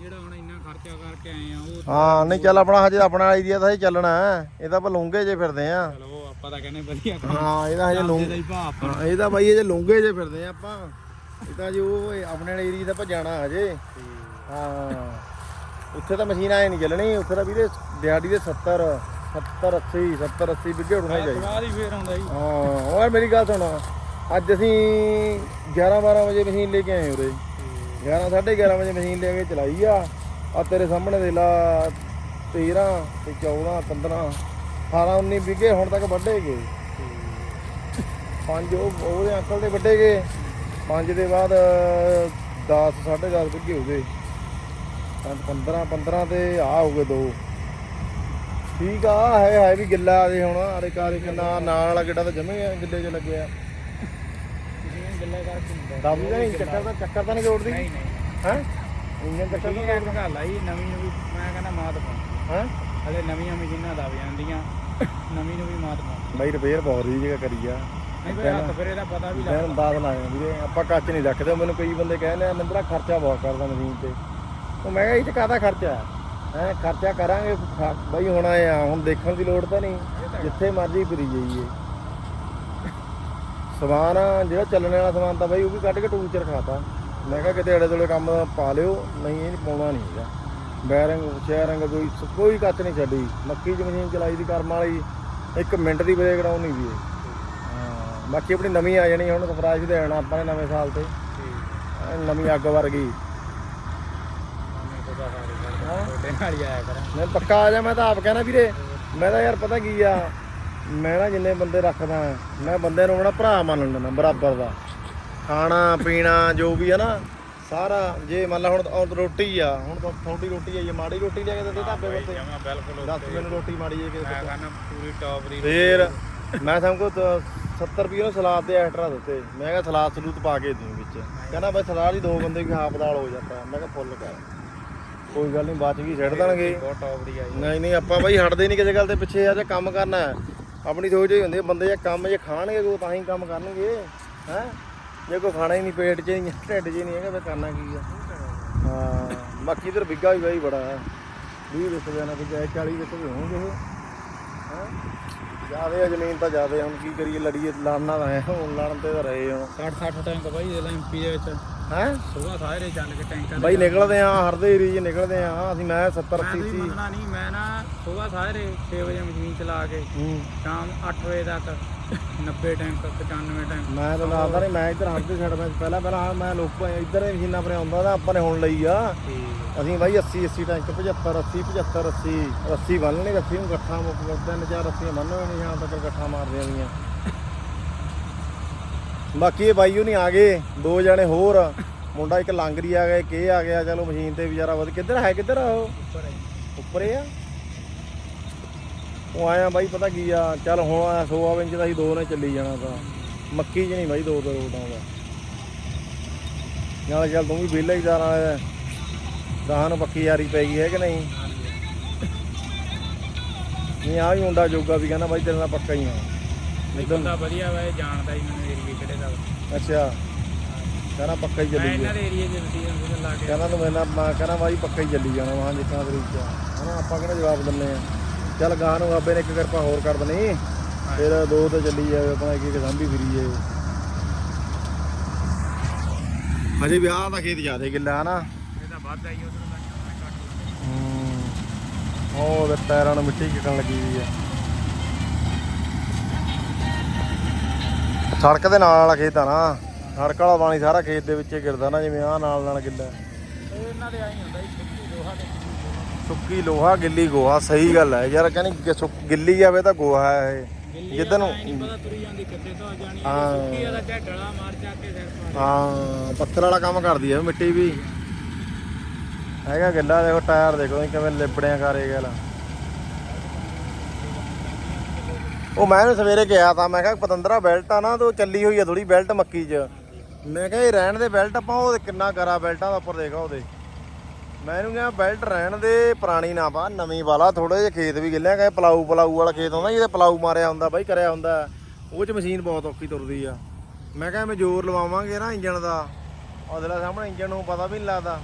S2: ਜਿਹੜਾ ਹੁਣ ਇੰਨਾ ਖਰਚਾ ਕਰਕੇ ਆਏ ਆ, ਉਹ
S1: ਹਾਂ ਨਹੀਂ ਚੱਲ ਆਪਣਾ ਹਜੇ ਆਪਣਾ ਆਈਡੀਆ ਤਾਂ ਹੀ ਚੱਲਣਾ ਇਹ ਤਾਂ ਆਪਾਂ ਲੂੰਗੇ ਜੇ ਫਿਰਦੇ ਆ
S2: ਚਲੋ ਆਪਾਂ ਤਾਂ ਕਹਿੰਦੇ ਵਧੀਆ
S1: ਹਾਂ ਇਹਦਾ ਹਜੇ ਲੂੰ
S2: ਦਾ ਹੀ
S1: ਇਹਦਾ ਬਾਈ ਇਹ ਲੂੰਗੇ ਜੇ ਫਿਰਦੇ ਆ ਆਪਾਂ। ਇਹ ਤਾਂ ਜੋ ਆਪਣੇ ਏਰੀਆ ਦਾ ਆਪਾਂ ਜਾਣਾ ਹਜੇ। ਹਾਂ। ਉੱਥੇ ਤਾਂ ਮਸ਼ੀਨ ਆਏ ਨਹੀਂ ਚੱਲਣੀ ਉੱਥੇ ਤਾਂ ਵੀਰੇ ਦਿਹਾੜੀ ਦੇ 70 70 80 70 80 ਵਿੱਗੇ ਉਠਾਈ ਜਾਈ।
S2: ਬਾਅਦ ਹੀ ਫੇਰ ਆਉਂਦਾ ਜੀ।
S1: ਹਾਂ ਓਏ ਮੇਰੀ ਗੱਲ ਸੁਣ। ਅੱਜ ਅਸੀਂ 11 12 ਵਜੇ ਮਸ਼ੀਨ ਲੈ ਕੇ ਆਏ ਉਰੇ। 11 11:30 ਵਜੇ ਮਸ਼ੀਨ ਲੈ ਕੇ ਚਲਾਈ ਆ। ਆ ਤੇਰੇ ਸਾਹਮਣੇ ਦੇ ਲਾ 13 ਤੇ 14 15 18 19 ਵਿਗੇ ਹੁਣ ਤੱਕ ਵੱਢੇ ਗਏ। ਪੰਜ ਉਹ ਉਹਦੇ ਅੰਕਲ ਦੇ ਵੱਢੇ ਗਏ। ਪੰਜ ਦੇ ਬਾਅਦ 10 10.5 ਵਿਗੇ ਹੋ ਗਏ। 15 15 ਤੇ ਆ ਹੋ ਗਏ ਦੋ। ਠੀਕ ਆ ਹੈ ਹੈ ਵੀ ਗਿੱਲਾ ਦੇ ਹੁਣ। ਅਰੇ ਕਾਰੇ ਕਿੰਨਾ ਨਾਲ ਵਾਲਾ ਗਿੱਡਾ ਤਾਂ ਜਮੇ ਗਿੱਲੇ ਚ ਲੱਗਿਆ ਦਮ ਨਹੀਂ ਚੱਕਰ ਤਾਂ ਚੱਕਰ ਤਾਂ ਨਹੀਂ ਜੋੜਦੀ। ਹੈ? ਇੰਜਨ ਚੱਕਰ
S2: ਠੀਕ ਹੈ ਘਾਲ ਆਈ ਨਵੀਂ ਨੂੰ ਵੀ ਮੈਂ ਕਹਿੰਦਾ ਮਾਤ ਪਾ
S1: ਹੈ?
S2: ਹਲੇ ਨਵੀਆਂ ਮਸ਼ੀਨਾਂ ਦਬ ਜਾਂਦੀਆਂ ਨਵੀਂ ਨੂੰ ਵੀ ਮਾਤ ਪਾ
S1: ਬਾਈ ਰਿਪੇਅਰ ਬਹੁਤ ਰਹੀ ਜਗ੍ਹਾ ਕਰੀ ਆ।
S2: ਨਹੀਂ ਬਈ ਹੱਥ ਫਿਰ ਇਹਦਾ ਪਤਾ ਵੀ
S1: ਮੈਂ
S2: ਲੱਗਦਾ।
S1: ਅੰਦਾਜ਼ ਲਾਇਆ ਵੀਰੇ ਆਪਾਂ ਕੱਚ ਨਹੀਂ ਰੱਖਦੇ। ਮੈਨੂੰ ਕਈ ਬੰਦੇ ਕਹਿੰਦੇ ਆ ਨੰਬਰਾ ਖਰਚਾ ਬਹੁਤ ਕਰਦਾ ਮਸ਼ੀਨ ਤੇ। ਉਹ ਮੈਂ ਕਿਹਾ ਇਹ ਚ ਕਾਹਦਾ ਖਰਚਾ ਹੈ? ਖਰਚਾ ਕਰਾਂਗੇ ਖਾ- ਬਾਈ ਹੁਣ ਆਏ ਆ ਹੁਣ ਦੇਖਣ ਦੀ ਲੋੜ ਤਾਂ ਨਹੀਂ। ਜਿੱਥੇ ਮਰਜ਼ੀ ਫਿਰੀ ਜਾਈਏ। ਸਮਾਨ ਜਿਹੜਾ ਚੱਲਣ ਵਾਲਾ ਸਮਾਨ ਤਾਂ ਬਾਈ ਉਹ ਵੀ ਕੱਢ ਕੇ ਟੂਲ ਚ ਰਖਾਤਾ ਮੈਂ ਕਿਹਾ ਕਿਤੇ ਅੜੇ ਦੁਲੇ ਕੰਮ ਪਾ ਲਿਓ ਨਹੀਂ ਇਹ ਪਾਉਣਾ ਨਹੀਂ ਹੈਗਾ। ਬੈਰਿੰਗ ਸ਼ੇਅਰਿੰਗ ਕੋਈ ਕੋਈ ਕੱਚ ਨਹੀਂ ਛੱਡੀ। ਮੱਕੀ ਚ ਮਸ਼ੀਨ ਚਲਾਈ ਦੀ ਕਰਮ ਵਾਲੀ ਇੱਕ ਮਿੰਟ ਦੀ ਬ੍ਰੇਕ ਡਾਊਨ ਨਹੀਂ ਵੀ ਇਹ ਹਾਂ ਬਾਕੀ ਆਪਣੀ ਨਵੀਂ ਆ ਜਾਣੀ ਹੁਣ ਸਫਰਾਜ ਦੇ ਆਣਾ ਆਪਾਂ ਨੇ ਨਵੇਂ ਸਾਲ ਤੇ। ਨਵੀਂ ਅੱਗ ਵਰਗੀ ਮੈਂ ਪੱਕਾ ਆ ਜਾ ਮੈਂ ਤਾਂ ਆਪ ਕਹਿਣਾ ਵੀਰੇ। ਮੈਂ ਤਾਂ ਯਾਰ ਪਤਾ ਕੀ ਆ ਮੈਂ ਨਾ ਜਿੰਨੇ ਬੰਦੇ ਰੱਖਦਾ ਮੈਂ ਬੰਦੇ ਨੂੰ ਆਪਣਾ ਭਰਾ ਮੰਨ ਲੈਂਦਾ ਬਰਾਬਰ ਦਾ। ਖਾਣਾ ਪੀਣਾ ਜੋ ਵੀ ਹੈ ਨਾ ਸਾਰਾ ਜੇ ਮੰਨ ਲਾ ਹੁਣ ਉਹ ਰੋਟੀ ਆ ਹੁਣ ਤਾਂ ਤੁਹਾਡੀ ਰੋਟੀ ਆਈ ਆ ਮਾੜੀ ਰੋਟੀ ਲੈ ਕੇ ਦਿੰਦੇ ਢਾਬੇ
S2: ਜਮਾ ਬਿਲਕੁਲ
S1: ਦੱਸ ਮੈਨੂੰ ਰੋਟੀ ਮਾੜੀ ਹੈ ਕਿ
S2: ਮੈਂ ਕਹਿੰਦਾ ਪੂਰੀ ਟੌਪ ਦੀ
S1: ਫੇਰ ਮੈਂ ਸਮਕੋ 70 ਰੁਪਏ ਨੂੰ ਸਲਾਦ ਦੇ ਐਕਸਟਰਾ ਦਿੱਤੇ। ਮੈਂ ਕਿਹਾ ਸਲਾਦ ਸਲੂਤ ਪਾ ਕੇ ਦਿਓ ਵਿੱਚ। ਕਹਿੰਦਾ ਬਈ ਸਲਾਦ ਹੀ ਦੋ ਬੰਦੇ ਕੀ ਹਾਫ ਦਾਲ ਹੋ ਜਾਂਦਾ। ਮੈਂ ਕਿਹਾ ਫੁੱਲ ਕਰ। ਕੋਈ ਗੱਲ ਨਹੀਂ ਬਾਅਦ ਵੀ ਛੱਡ ਦੇਣਗੇ।
S2: ਬਹੁਤ ਟੌਪ ਦੀ ਆਈ
S1: ਨਹੀਂ ਨਹੀਂ ਆਪਾਂ ਬਾਈ ਹਟਦੇ ਨਹੀਂ ਕਿਸੇ ਗੱਲ ਦੇ ਪਿੱਛੇ ਆ ਜੇ ਕੰਮ ਕਰਨਾ। ਆਪਣੀ ਸੋਚ ਹੀ ਹੁੰਦੀ ਬੰਦੇ ਜੇ ਕੰਮ ਜੇ ਖਾਣਗੇ ਤਾਂ ਹੀ ਕੰਮ ਕਰਨਗੇ। ਹੈ? ਜੇ ਕੋਈ ਖਾਣਾ ਹੀ ਨਹੀਂ ਪੇਟ 'ਚ ਨਹੀਂ ਢਿੱਡ 'ਚ ਨਹੀਂ ਹੈਗਾ ਫਿਰ ਕਰਨਾ ਕੀ ਆ? ਹਾਂ ਬਾਕੀ ਇਧਰ ਬਿੱਗਾ ਵੀ ਬਾਈ ਬੜਾ ਹੈ। 20 ਵਿਸਵੇ ਨਾ ਬਿੱਗਾ 40 ਵਿਸਵੇ ਹੋਣਗੇ ਇਹ। ਹਾਂ? ਆ ਜ਼ਮੀਨ ਤਾਂ ਜਿਆਦੇ ਹੁਣ ਕੀ ਕਰੀਏ ਲੜੀਏ ਲੜਨਾ ਤਾਂ ਹੈ ਹੁਣ ਲੜਨ ਤੇ ਤਾਂ ਰਹੇ ਹੁਣ
S2: 60 60 ਟੈਂਕ ਬਾਈ ਦੇ ਐਮਪੀ ਦੇ ਵਿੱਚ।
S1: ਹੈ?
S2: ਸੁਬਾ ਸਾਰੇ ਚੱਲ ਕੇ ਟੈਂਕਾਂ
S1: ਬਾਈ ਨਿਕਲਦੇ ਆ ਹਰਦੇ ਏਰੀਏ 'ਚ ਨਿਕਲਦੇ ਆ ਅਸੀਂ ਮੈਂ 70
S2: ਮੈਂ
S1: 80
S2: ਵੀ
S1: ਸੀ।
S2: ਨਹੀਂ ਮੈਂ ਨਾ ਸੁਬਾ ਸਾਰੇ 6 ਵਜੇ ਮਸ਼ੀਨ ਚਲਾ ਕੇ
S1: ਹੂੰ।
S2: ਸ਼ਾਮ 8 ਵਜੇ ਤੱਕ 90 ਟੈਂਕ 95 ਟੈਂਕ।
S1: ਮੈਂ ਤਾਂ ਦੱਸਦਾ ਨਹੀਂ ਮੈਂ ਇੱਧਰ ਹੱਥ ਦੇ ਛੱਡ ਮੈਂ ਪਹਿਲਾਂ ਪਹਿਲਾਂ ਮੈਂ ਲੋਕ ਇੱਧਰ ਹੀ ਮਸ਼ੀਨਾਂ ਪਰ ਆਉਂਦਾ ਤਾਂ ਆਪਾਂ ਨੇ ਹੁਣ ਲਈ ਆ। ਅਸੀਂ ਬਾਈ 80 80 ਟੈਂਕ 75 80 75 80 80 ਬੰਨਣੇ ਰੱਸੀ ਨੂੰ ਇਕੱਠਾ ਮੁੱਕ ਤਿੰਨ ਚਾਰ ਰੱਸੀਆਂ ਬੰਨ੍ਹੋ ਨਹੀਂ ਸ਼ਾਮ ਤੱਕ ਇਕੱਠਾ ਮਾਰਦੇ ਆਂਦੀਆਂ ਬਾਕੀ ਇਹ ਬਾਈ ਉਹ ਨਹੀਂ ਆ ਗਏ ਦੋ ਜਣੇ ਹੋਰ ਮੁੰਡਾ ਇੱਕ ਲਾਂਗਰੀ ਆ ਗਿਆ ਇੱਕ ਇਹ ਆ ਗਿਆ ਚਲੋ ਮਸ਼ੀਨ ਤੇ ਵਿਚਾਰਾ ਵਧ ਕਿੱਧਰ ਹੈ ਕਿੱਧਰ ਉਹ?
S2: ਉੱਪਰ ਹੈ।
S1: ਉੱਪਰ ਹੀ ਆ? ਉਹ ਆਇਆ ਬਾਈ ਪਤਾ ਕੀ ਆ? ਚੱਲ ਹੁਣ ਆਇਆ 100 ਇੰਚ ਦਾ ਹੀ ਦੋ ਨੇ ਚੱਲੀ ਜਾਣਾ ਤਾਂ। ਮੱਕੀ 'ਚ ਨਹੀਂ ਬਾਈ ਦੋ ਦੋ ਰੋਡ ਆਉਂਦਾ ਨਾਲ ਚੱਲ ਤੂੰ ਵੀ ਵਿਹਲਾ ਹੀ ਜਾਣਾ ਹੈ ਗਾਹਾਂ ਨੂੰ ਪੱਕੀ ਯਾਰੀ ਪੈ ਗਈ ਹੈ ਕਿ ਨਹੀਂ? ਨਹੀਂ ਆ ਵੀ ਮੁੰਡਾ ਜੋਗਾ ਵੀ ਕਹਿੰਦਾ ਬਾਈ ਤੇਰੇ ਨਾਲ ਪੱਕਾ ਹੀ ਆ।
S2: ਨਹੀਂ ਬੰਦਾ ਵਧੀਆ ਵਾ ਇਹ ਜਾਣਦਾ ਹੀ ਮੈਨੂੰ ਏਰੀਏ ਕਿਹੜੇ ਦਾ।
S1: ਅੱਛਾ। ਕਹਿੰਦਾ ਪੱਕਾ ਹੀ
S2: ਮੈਂ
S1: ਚੱਲੀ
S2: ਇਹਨਾਂ ਦੇ ਏਰੀਏ ਲਾ ਕੇ
S1: ਕਹਿੰਦਾ ਤੂੰ ਮੈਂ ਕਹਿੰਦਾ ਬਾਈ ਪੱਕਾ ਹੀ ਚੱਲੀ ਜਾਣਾ ਵਾਂ ਜਿੱਕਾਂ ਤੇਰੀ ਇੱਛਾ ਹਨਾ ਆਪਾਂ ਕਿਹੜਾ ਜਵਾਬ ਦਿੰਨੇ ਆ? ਚੱਲ ਗਾਹਾਂ ਨੂੰ ਬਾਬੇ ਨੇ ਇੱਕ ਕਿਰਪਾ ਹੋਰ ਕਰ ਦਨੀ ਫਿਰ ਦੋ ਤੇ ਚੱਲੀ ਜਾਵੇ ਆਪਣਾ ਇੱਕ ਇੱਕ ਸਾਂਭੀ ਫਿਰੀ ਜਾਵੇ। ਹਜੇ ਵਿਆਹ ਦਾ ਖੇਤ ਜ਼ਿਆਦੇ ਗਿੱਲਾ ਹਨਾ
S2: ਇਹ ਤਾਂ ਵੱਧ ਆਈ ਉਧਰ ਲਾਂਗੇ
S1: ਉਹ ਟਾਇਰਾਂ ਨੂੰ ਮਿੱਟੀ ਕਿੱਕਣ ਲੱਗੀ ਹੋਈ ਆ। ਸੜਕ ਦੇ ਨਾਲ ਵਾਲਾ ਖੇਤ ਆ ਨਾ। ਸੜਕ ਵਾਲਾ ਪਾਣੀ ਸਾਰਾ ਖੇਤ ਦੇ ਵਿੱਚ ਹੀ ਗਿਰਦਾ ਨਾ ਜਿਵੇਂ ਆਹ ਨਾਲ ਨਾਲ ਗਿੱਲਾ।
S2: ਇਹ ਇਹਨਾਂ ਦੇ ਆਈ ਹੁੰਦਾ ਜੀ ਲੋਹਾ ਤੇ
S1: ਸੁੱਕੀ ਲੋਹਾ ਗਿੱਲੀ ਗੋਹਾ ਸਹੀ ਗੱਲ ਹੈ। ਯਾਰ ਕਹਿੰਦੀ ਗਿੱਲੀ ਆਵੇ ਤਾਂ ਗੋਹਾ ਹੈ ਇਹ। ਜਿੱਦਨ ਹਾਂ। ਪੱਥਰ ਵਾਲਾ ਕੰਮ ਕਰਦੀ ਹੈ ਮਿੱਟੀ ਵੀ। ਹੈਗਾ ਗਿੱਲਾ ਦੇਖੋ ਟਾਇਰ ਦੇਖੋ ਕਿਵੇਂ ਲਿਬੜਿਆ ਕਰੇ ਗੱਲ। ਉਹ ਮੈਂ ਇਹਨੂੰ ਸਵੇਰੇ ਗਿਆ ਤਾਂ ਮੈਂ ਕਿਹਾ ਪਤੰਦਰਾ ਬੈਲਟ ਆ ਨਾ ਤੇ ਉਹ ਚੱਲੀ ਹੋਈ ਆ ਥੋੜੀ ਬੈਲਟ ਮੱਕੀ 'ਚ। ਮੈਂ ਕਿਹਾ ਇਹ ਰਹਿਣ ਦੇ ਬੈਲਟ ਆਪਾਂ ਉਹ ਕਿੰਨਾ ਕਰਾ ਬੈਲਟਾਂ ਦਾ ਉੱਪਰ ਦੇਖਾ ਉਹਦੇ। ਮੈਂ ਇਹਨੂੰ ਕਿਹਾ ਬੈਲਟ ਰਹਿਣ ਦੇ ਪੁਰਾਣੀ ਨਾ ਪਾ ਨਵੀਂ ਵਾਲਾ ਥੋੜੇ ਜਿਹੇ ਖੇਤ ਵੀ ਗਿੱਲਿਆ ਕਹੇ ਪਲਾਊ ਪਲਾਊ ਵਾਲਾ ਖੇਤ ਹੁੰਦਾ ਜਿਹਦੇ ਪਲਾਊ ਮਾਰਿਆ ਹੁੰਦਾ ਬਾਈ ਕਰਿਆ ਹੁੰਦਾ ਉਹ 'ਚ ਮਸ਼ੀਨ ਬਹੁਤ ਔਖੀ ਤੁਰਦੀ ਆ। ਮੈਂ ਕਿਹਾ ਮੈਂ ਜ਼ੋਰ ਲਵਾਵਾਂਗੇ ਨਾ ਇੰਜਣ ਦਾ। ਨਾਲ ਸਾਹਮਣੇ ਇੰਜਣ ਨੂੰ ਪਤਾ ਵੀ ਨਹੀਂ ਲੱਗਦਾ।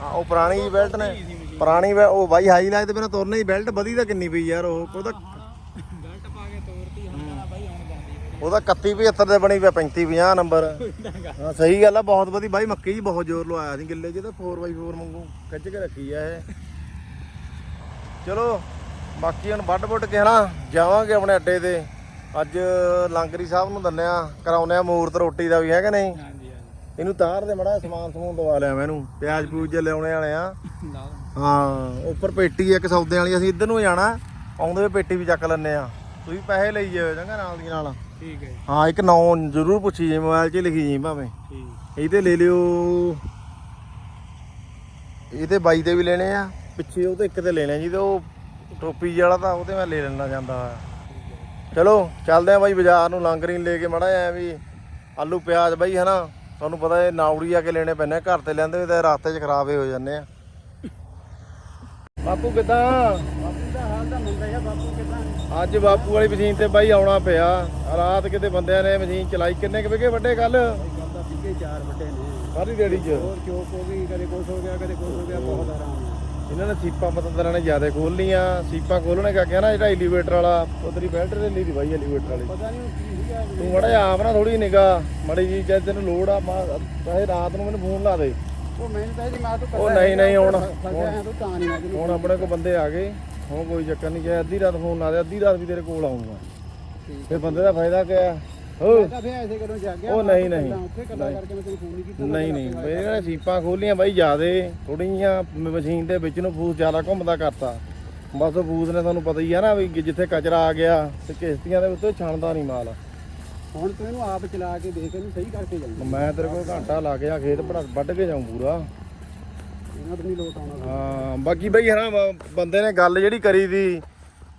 S1: ਹਾਂ ਉਹ ਪੁਰਾਣੀ ਬੈਲਟ ਨੇ ਪੁਰਾਣੀ ਉਹ ਬਾਈ ਹਾਈ ਲਾਈਟ ਤੇ ਬਿਨਾ ਤੁਰਨੇ ਦੀ ਬੈਲਟ ਵਧੀ ਤਾਂ ਕਿੰਨੀ ਪਈ ਯਾਰ ਉਹ ਉਹਦਾ
S2: ਬੈਲਟ ਪਾ ਕੇ ਤੋਰਤੀ ਹੁਣ ਕਹਿੰਦਾ ਬਾਈ ਹੁਣ ਜਾਂਦੀ ਹੈ
S1: ਉਹਦਾ 31 75 ਦੇ ਬਣੀ ਪਿਆ 35 50 ਨੰਬਰ। ਹਾਂ ਸਹੀ ਗੱਲ ਆ ਬਹੁਤ ਵਧੀਆ। ਬਾਈ ਮੱਕੀ ਜੀ ਬਹੁਤ ਜ਼ੋਰ ਲਵਾਇਆ ਸੀ ਗਿੱਲੇ ਜਿਹਦਾ 4x4 ਵਾਂਗੂ ਖਿੱਚ ਕੇ ਰੱਖੀ ਆ ਇਹ। ਚਲੋ ਬਾਕੀ ਹੁਣ ਵੱਡ ਵੱਡ ਕੇ ਹਨਾ ਜਾਵਾਂਗੇ ਆਪਣੇ ਅੱਡੇ ਤੇ। ਅੱਜ ਲੰਗਰੀ ਸਾਹਿਬ ਨੂੰ ਦੰਨਿਆ ਕਰਾਉਨੇ ਆ ਮੂਰਤ ਰੋਟੀ ਦਾ ਵੀ ਹੈ ਕਿ ਨਹੀਂ? ਇਹਨੂੰ ਤਾਰ ਦੇ ਮੜਾ ਸਮਾਨ ਸਮੂਨ ਦਵਾ ਲਿਆ ਮੈਨੂੰ ਪਿਆਜ਼ ਪੂਜ ਜੇ ਲਿਆਉਣੇ ਵਾਲੇ ਆ। ਹਾਂ ਉੱਪਰ ਪੇਟੀ ਇੱਕ ਸੌਦੇ ਵਾਲੀ ਅਸੀਂ ਇੱਧਰ ਨੂੰ ਜਾਣਾ। ਆਉਂਦੇ ਹੋਏ ਪੇਟੀ ਵੀ ਚੱਕ ਲੈਣੇ ਆ। ਤੁਸੀਂ ਪੈਸੇ ਲਈ ਜਾਇਓ ਚੰਗਾ ਨਾਲ ਦੀ ਨਾਲ।
S2: ਠੀਕ ਹੈ
S1: ਇੱਕ ਨੌ ਜ਼ਰੂਰ ਪੁੱਛੀ ਜੇ ਮੋਬਾਈਲ 'ਚ ਹੀ ਲਿਖੀ ਜੀ ਭਾਵੇਂ।
S2: ਠੀਕ।
S1: ਇਹ ਤੇ ਲੈ ਲਿਓ। ਇਹ ਤੇ ਬਾਈ ਦੇ ਵੀ ਲੈਣੇ ਆ ਪਿੱਛੇ ਉਹ ਤੇ ਇੱਕ ਤੇ ਲੈਣੇ ਜੀ ਤੇ ਉਹ ਟੋਪੀ ਵਾਲਾ ਤਾਂ ਉਹਦੇ ਮੈਂ ਲੈ ਲੈਣਾ ਜਾਂਦਾ। ਚਲੋ ਚੱਲਦੇ ਆ ਬਾਈ ਬਾਜ਼ਾਰ ਨੂੰ ਲੰਗਰੀ ਲੈ ਕੇ ਮੜਾ ਐ ਵੀ ਆਲੂ ਪਿਆਜ਼ ਬਾਈ ਹਨਾ। ਤੁਹਾਨੂੰ ਪਤਾ ਇਹ ਨਾਉੜੀ ਆ ਕੇ ਲੈਣੇ ਪੈਣੇ ਆ, ਘਰ ਤੇ ਲੈਂਦੇ ਤੇ ਰਾਸਤੇ 'ਚ ਖਰਾਬ ਹੀ ਜਾਂਦੇ ਆ। ਬਾਪੂ ਕਿਦਾਂ?
S3: ਬਾਪੂ ਦਾ ਹਾਲ ਤਾਂ ਮੰਦਾ ਹੈ ਬਾਪੂ।
S1: ਅੱਜ ਬਾਪੂ ਵਾਲੀ ਮਸ਼ੀਨ ਤੇ ਬਾਈ ਆਉਣਾ ਪਿਆ। ਰਾਤ ਕਿਤੇ ਬੰਦਿਆਂ ਨੇ ਮਸ਼ੀਨ ਚਲਾਈ। ਕਿੰਨੇ ਕੁ ਵਿਗੇ ਵੱਡੇ ਕੱਲ
S3: ਤਾਂ ਸਿੱਕੇ ਚਾਰ ਵੱਡੇ ਨੇ
S1: ਸਾਰੀ ਡੇੜੀ 'ਚ।
S3: ਹੋਰ ਚੋਕ ਹੋ ਗਈ? ਕਦੇ ਕੁਛ ਹੋ ਗਿਆ ਕਦੇ ਕੁਛ ਹੋ ਗਿਆ ਬਹੁਤ ਆਰਾਮ
S1: ਇਹਨਾਂ ਨੇ ਸੀਪਾਂ ਪਤੰਦਰਾਂ ਨੇ ਜ਼ਿਆਦਾ ਖੋਲ ਲੀਆਂ ਸੀਪਾਂ ਖੋਲਣੇ ਕਾ ਨਾ ਜਿਹੜਾ ਐਲੀਵੇਟਰ ਵਾਲਾ ਉਧਰੀ ਬੈਲਟ ਦੇ ਲਈ ਦੀ ਬਾਈ ਐਲੀਵੇਟਰ ਵਾਲੀ।
S3: ਪਤਾ ਨਹੀਂ ਕੀ ਸੀਗਾ
S1: ਤੂੰ ਮੜਾ ਆਪ ਨਾ ਥੋੜੀ ਨਿਗਾ ਮੜੀ ਜੀ ਜੇ ਤੈਨੂੰ ਲੋੜ ਆ ਮਾ- ਚਾਹੇ ਰਾਤ ਨੂੰ ਮੈਨੂੰ ਫੋਨ ਲਾ ਦੇ।
S3: ਉਹ ਮੈਨੂੰ ਤਾਂ ਇਹਦੀ ਮਾਂ ਤੋਂ
S1: ਉਹ ਨਹੀਂ ਨਹੀਂ ਹੁਣ ਹੁਣ ਆਪਣੇ ਕੋਲ ਬੰਦੇ ਆ ਗਏ। ਹੁਣ ਕੋਈ ਚੱਕਰ ਨਹੀਂ ਜੇ ਅੱਧੀ ਰਾਤ ਫੋਨ ਲਾ ਦੇ ਅੱਧੀ ਰਾਤ ਵੀ ਤੇਰੇ ਕੋਲ ਆਉਂਗਾ ਫਿਰ ਬੰਦੇ ਦਾ ਫਾਇਦਾ ਕਿਆ? ਹੋ ਉਹ ਨਹੀਂ, ਨਹੀਂ।
S3: ਨਹੀਂ।
S1: ਨਹੀਂ ਬਈ ਸੀਪਾਂ ਖੋਲੀਆਂ ਬਾਈ ਜਿਆਦੇ ਥੋੜੀਆਂ ਮਸ਼ੀਨ ਦੇ ਵਿੱਚ ਨੂੰ ਫੂਸ ਜ਼ਿਆਦਾ ਘੁੰਮਦਾ ਕਰਤਾ। ਬਸ ਫੂਸ ਨੇ ਤੁਹਾਨੂੰ ਪਤਾ ਹੀ ਆ ਨਾ ਵੀ ਜਿੱਥੇ ਕਚਰਾ ਆ ਗਿਆ ਤੇ ਕਿਸ਼ਤੀਆਂ ਦੇ ਉੱਤੇ ਛਣਦਾ ਨਹੀਂ ਮਾਲ।
S3: ਹੁਣ ਤੂੰ ਇਹਨੂੰ ਆਪ ਚਲਾ ਕੇ ਦੇਖ ਇਹਨੂੰ ਸਹੀ ਕਰਕੇ ਜਾਈਂ
S1: ਮੈਂ ਤੇਰੇ ਕੋਲ ਘੰਟਾ ਲਾ ਕੇ ਆ ਖੇਤ ਵੱਢ ਕੇ ਜਾਉਂ ਪੂਰਾ।
S3: ਇਹਨਾਂ ਤੋਂ ਨਹੀਂ ਲੋਟ ਆਉਣਾ
S1: ਹਾਂ ਬਾਕੀ ਬਈ ਹਨਾ ਬ- ਬੰਦੇ ਨੇ ਗੱਲ ਜਿਹੜੀ ਕਰੀ ਦੀ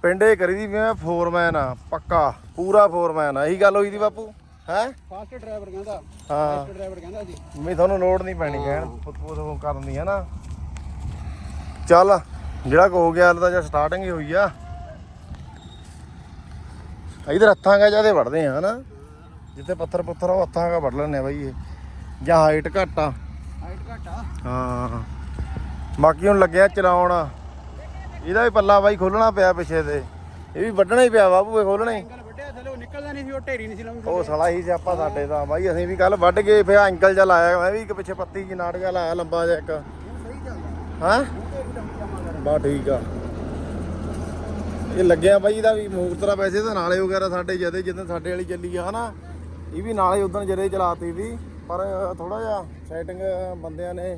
S1: ਪਿੰਡੇ ਕਰੀ ਦੀ ਵੀ ਮੈਂ ਫੋਰਮੈਨ ਆ ਪੱਕਾ ਪੂਰਾ ਫੋਰਮੈਨ ਆ। ਇਹੀ ਗੱਲ ਹੋਈ ਦੀ ਬਾਪੂ ਹੈ?
S3: ਫਾਸਟ ਡਰਾਈਵਰ ਕਹਿੰਦਾ।
S1: ਹਾਂ।
S3: ਫਾਸਟ ਡਰਾਈਵਰ ਕਹਿੰਦਾ ਜੀ।
S1: ਵੀ ਤੁਹਾਨੂੰ ਲੋੜ ਨਹੀਂ ਪੈਣੀ ਕਹਿਣ ਫੁੱਟ ਕਰਨ ਦੀ ਹੈ ਨਾ ਚੱਲ ਜਿਹੜਾ ਕੋ ਹੋ ਗਿਆ ਹਾਲੇ ਤਾਂ ਜਾਂ ਸਟਾਰਟਿੰਗ ਹੀ ਹੋਈ ਆ। ਇਧਰ ਹੱਥਾਂ ਕਾ ਜਿਆਦੇ ਵੜਦੇ ਆ ਹਨਾ? ਜਿੱਥੇ ਪੱਥਰ ਪੁੱਥਰ ਆ ਉਹ ਹੱਥਾਂ ਕਾ ਵੜ ਲੈਣੇ ਬਾਈ ਇਹ। ਜਾਂ ਹਾਈਟ ਘੱਟ ਆ।
S3: ਹਾਈਟ ਘੱਟ
S1: ਹਾਂ। ਬਾਕੀ ਹੁਣ ਲੱਗਿਆ ਚਲਾਉਣ। ਇਹਦਾ ਵੀ ਪੱਲਾ ਬਾਈ ਖੋਲਣਾ ਪਿਆ ਪਿੱਛੇ ਤੇ। ਇਹ ਵੀ ਵੱਢਣਾ ਹੀ ਪਿਆ ਬਾਬੂ ਇਹ ਖੋਲਣੇ
S3: ਐਂਗਲ ਥੱਲੇ ਉਹ ਨਿਕਲਦਾ ਨਹੀਂ ਸੀ ਉਹ ਢੇਰੀ ਨਹੀਂ ਸੀ ਲਾਉਂਦੀ।
S1: ਉਹ ਸਲਾ ਹੀ ਸਿਆਪਾ ਸਾਡੇ ਦਾ। ਬਾਈ ਅਸੀਂ ਵੀ ਕੱਲ ਵੱਢ ਗਏ ਫਿਰ ਅੰਕਲ ਚ ਲਾਇਆ ਮੈਂ ਵੀ ਇੱਕ ਪਿੱਛੇ ਪੱਤੀ ਜੀ ਨਾਟਕਾ ਲਾਇਆ ਲੰਬਾ ਜਿਹਾ ਇੱਕ। ਹਾਂ? ਬਾ ਠੀਕ ਆ। ਇਹ ਲੱਗਿਆ ਬਾਈ ਇਹਦਾ ਵੀ ਮੂਰਤਰਾ ਵੈਸੇ ਤਾਂ ਨਾਲੇ ਵਗੈਰਾ ਸਾਡੇ ਜਦੇ ਜਦੋਂ ਸਾਡੇ ਵਾਲੀ ਚੱਲੀ ਆ ਹਨਾ? ਇਹ ਵੀ ਨਾਲੇ ਉਦੋਂ ਜਦੇ ਚਲਾਤੀ ਸੀ ਪਰ ਥੋੜਾ ਜਿਹਾ ਸੈਟਿੰਗ ਬੰਦਿਆਂ ਨੇ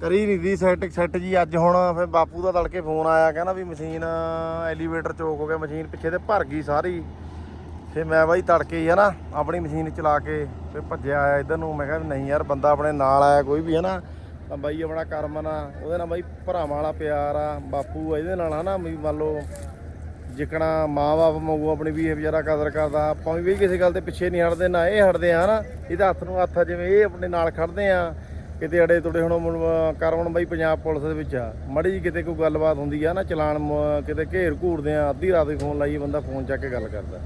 S1: ਕਰੀ ਨਹੀਂ ਦੀ ਸੈੱਟ, ਸੈਟ ਜੀ ਅੱਜ ਹੁਣ ਫਿਰ ਬਾਪੂ ਦਾ ਤੜਕੇ ਫੋਨ ਆਇਆ, ਕਹਿੰਦਾ ਵੀ ਮਸ਼ੀਨ ਐਲੀਵੇਟਰ ਚੋਕ ਹੋ ਗਿਆ, ਮਸ਼ੀਨ ਪਿੱਛੇ ਤੇ ਭਰ ਗਈ ਸਾਰੀ। ਫਿਰ ਮੈਂ ਬਾਈ ਤੜਕੇ ਹੀ ਹਨਾ ਆਪਣੀ ਮਸ਼ੀਨ ਚਲਾ ਕੇ ਫਿਰ ਭੱਜਿਆ ਆਇਆ ਇਧਰ ਨੂੰ। ਮੈਂ ਕਿਹਾ ਨਹੀਂ ਯਾਰ, ਬੰਦਾ ਆਪਣੇ ਨਾਲ ਆਇਆ, ਕੋਈ ਵੀ ਹਨਾ ਤਾਂ ਬਾਈ ਆਪਣਾ ਕਰਮਨ ਆ, ਉਹਦੇ ਨਾਲ ਬਾਈ ਭਰਾਵਾਂ ਵਾਲਾ ਪਿਆਰ ਆ, ਬਾਪੂ ਇਹਦੇ ਨਾਲ ਹਨਾ ਵੀ ਮੰਨ ਲਓ ਜਿਕਣਾ ਮਾਂ-ਬਾਪ ਵਾਂਗੂ ਆਪਣੀ ਵੀ ਇਹ ਵਿਚਾਰਾ ਕਦਰ ਕਰਦਾ, ਆਪਾਂ ਵੀ ਬਈ ਕਿਸੇ ਗੱਲ ਤੇ ਪਿੱਛੇ ਨਹੀਂ ਹਟਦੇ, ਨਾ ਇਹ ਹਟਦੇ ਆ, ਹਨਾ। ਇਹਦਾ ਹੱਥ ਨੂੰ ਹੱਥ ਜਿਵੇਂ ਇਹ ਆਪਣੇ ਨਾਲ ਖੜਦੇ ਆ। ਕਿਤੇ ਅੜੇ ਤੁੜੇ ਹੁਣ ਮੁੜ- ਬਾਈ ਪੰਜਾਬ ਪੁਲਿਸ ਦੇ ਵਿੱਚ ਆ। ਮੜੀ ਜੀ ਕਿਤੇ ਕੋਈ ਗੱਲਬਾਤ ਹੁੰਦੀ ਆ ਨਾ, ਚਲਾਨ ਕਿਤੇ ਘੇਰ ਘੂਰਦੇ ਆ, ਅੱਧੀ ਰਾਤ ਵੀ ਫੋਨ ਲਾਈਏ, ਬੰਦਾ ਫੋਨ ਚੱਕ ਕੇ ਗੱਲ ਕਰਦਾ।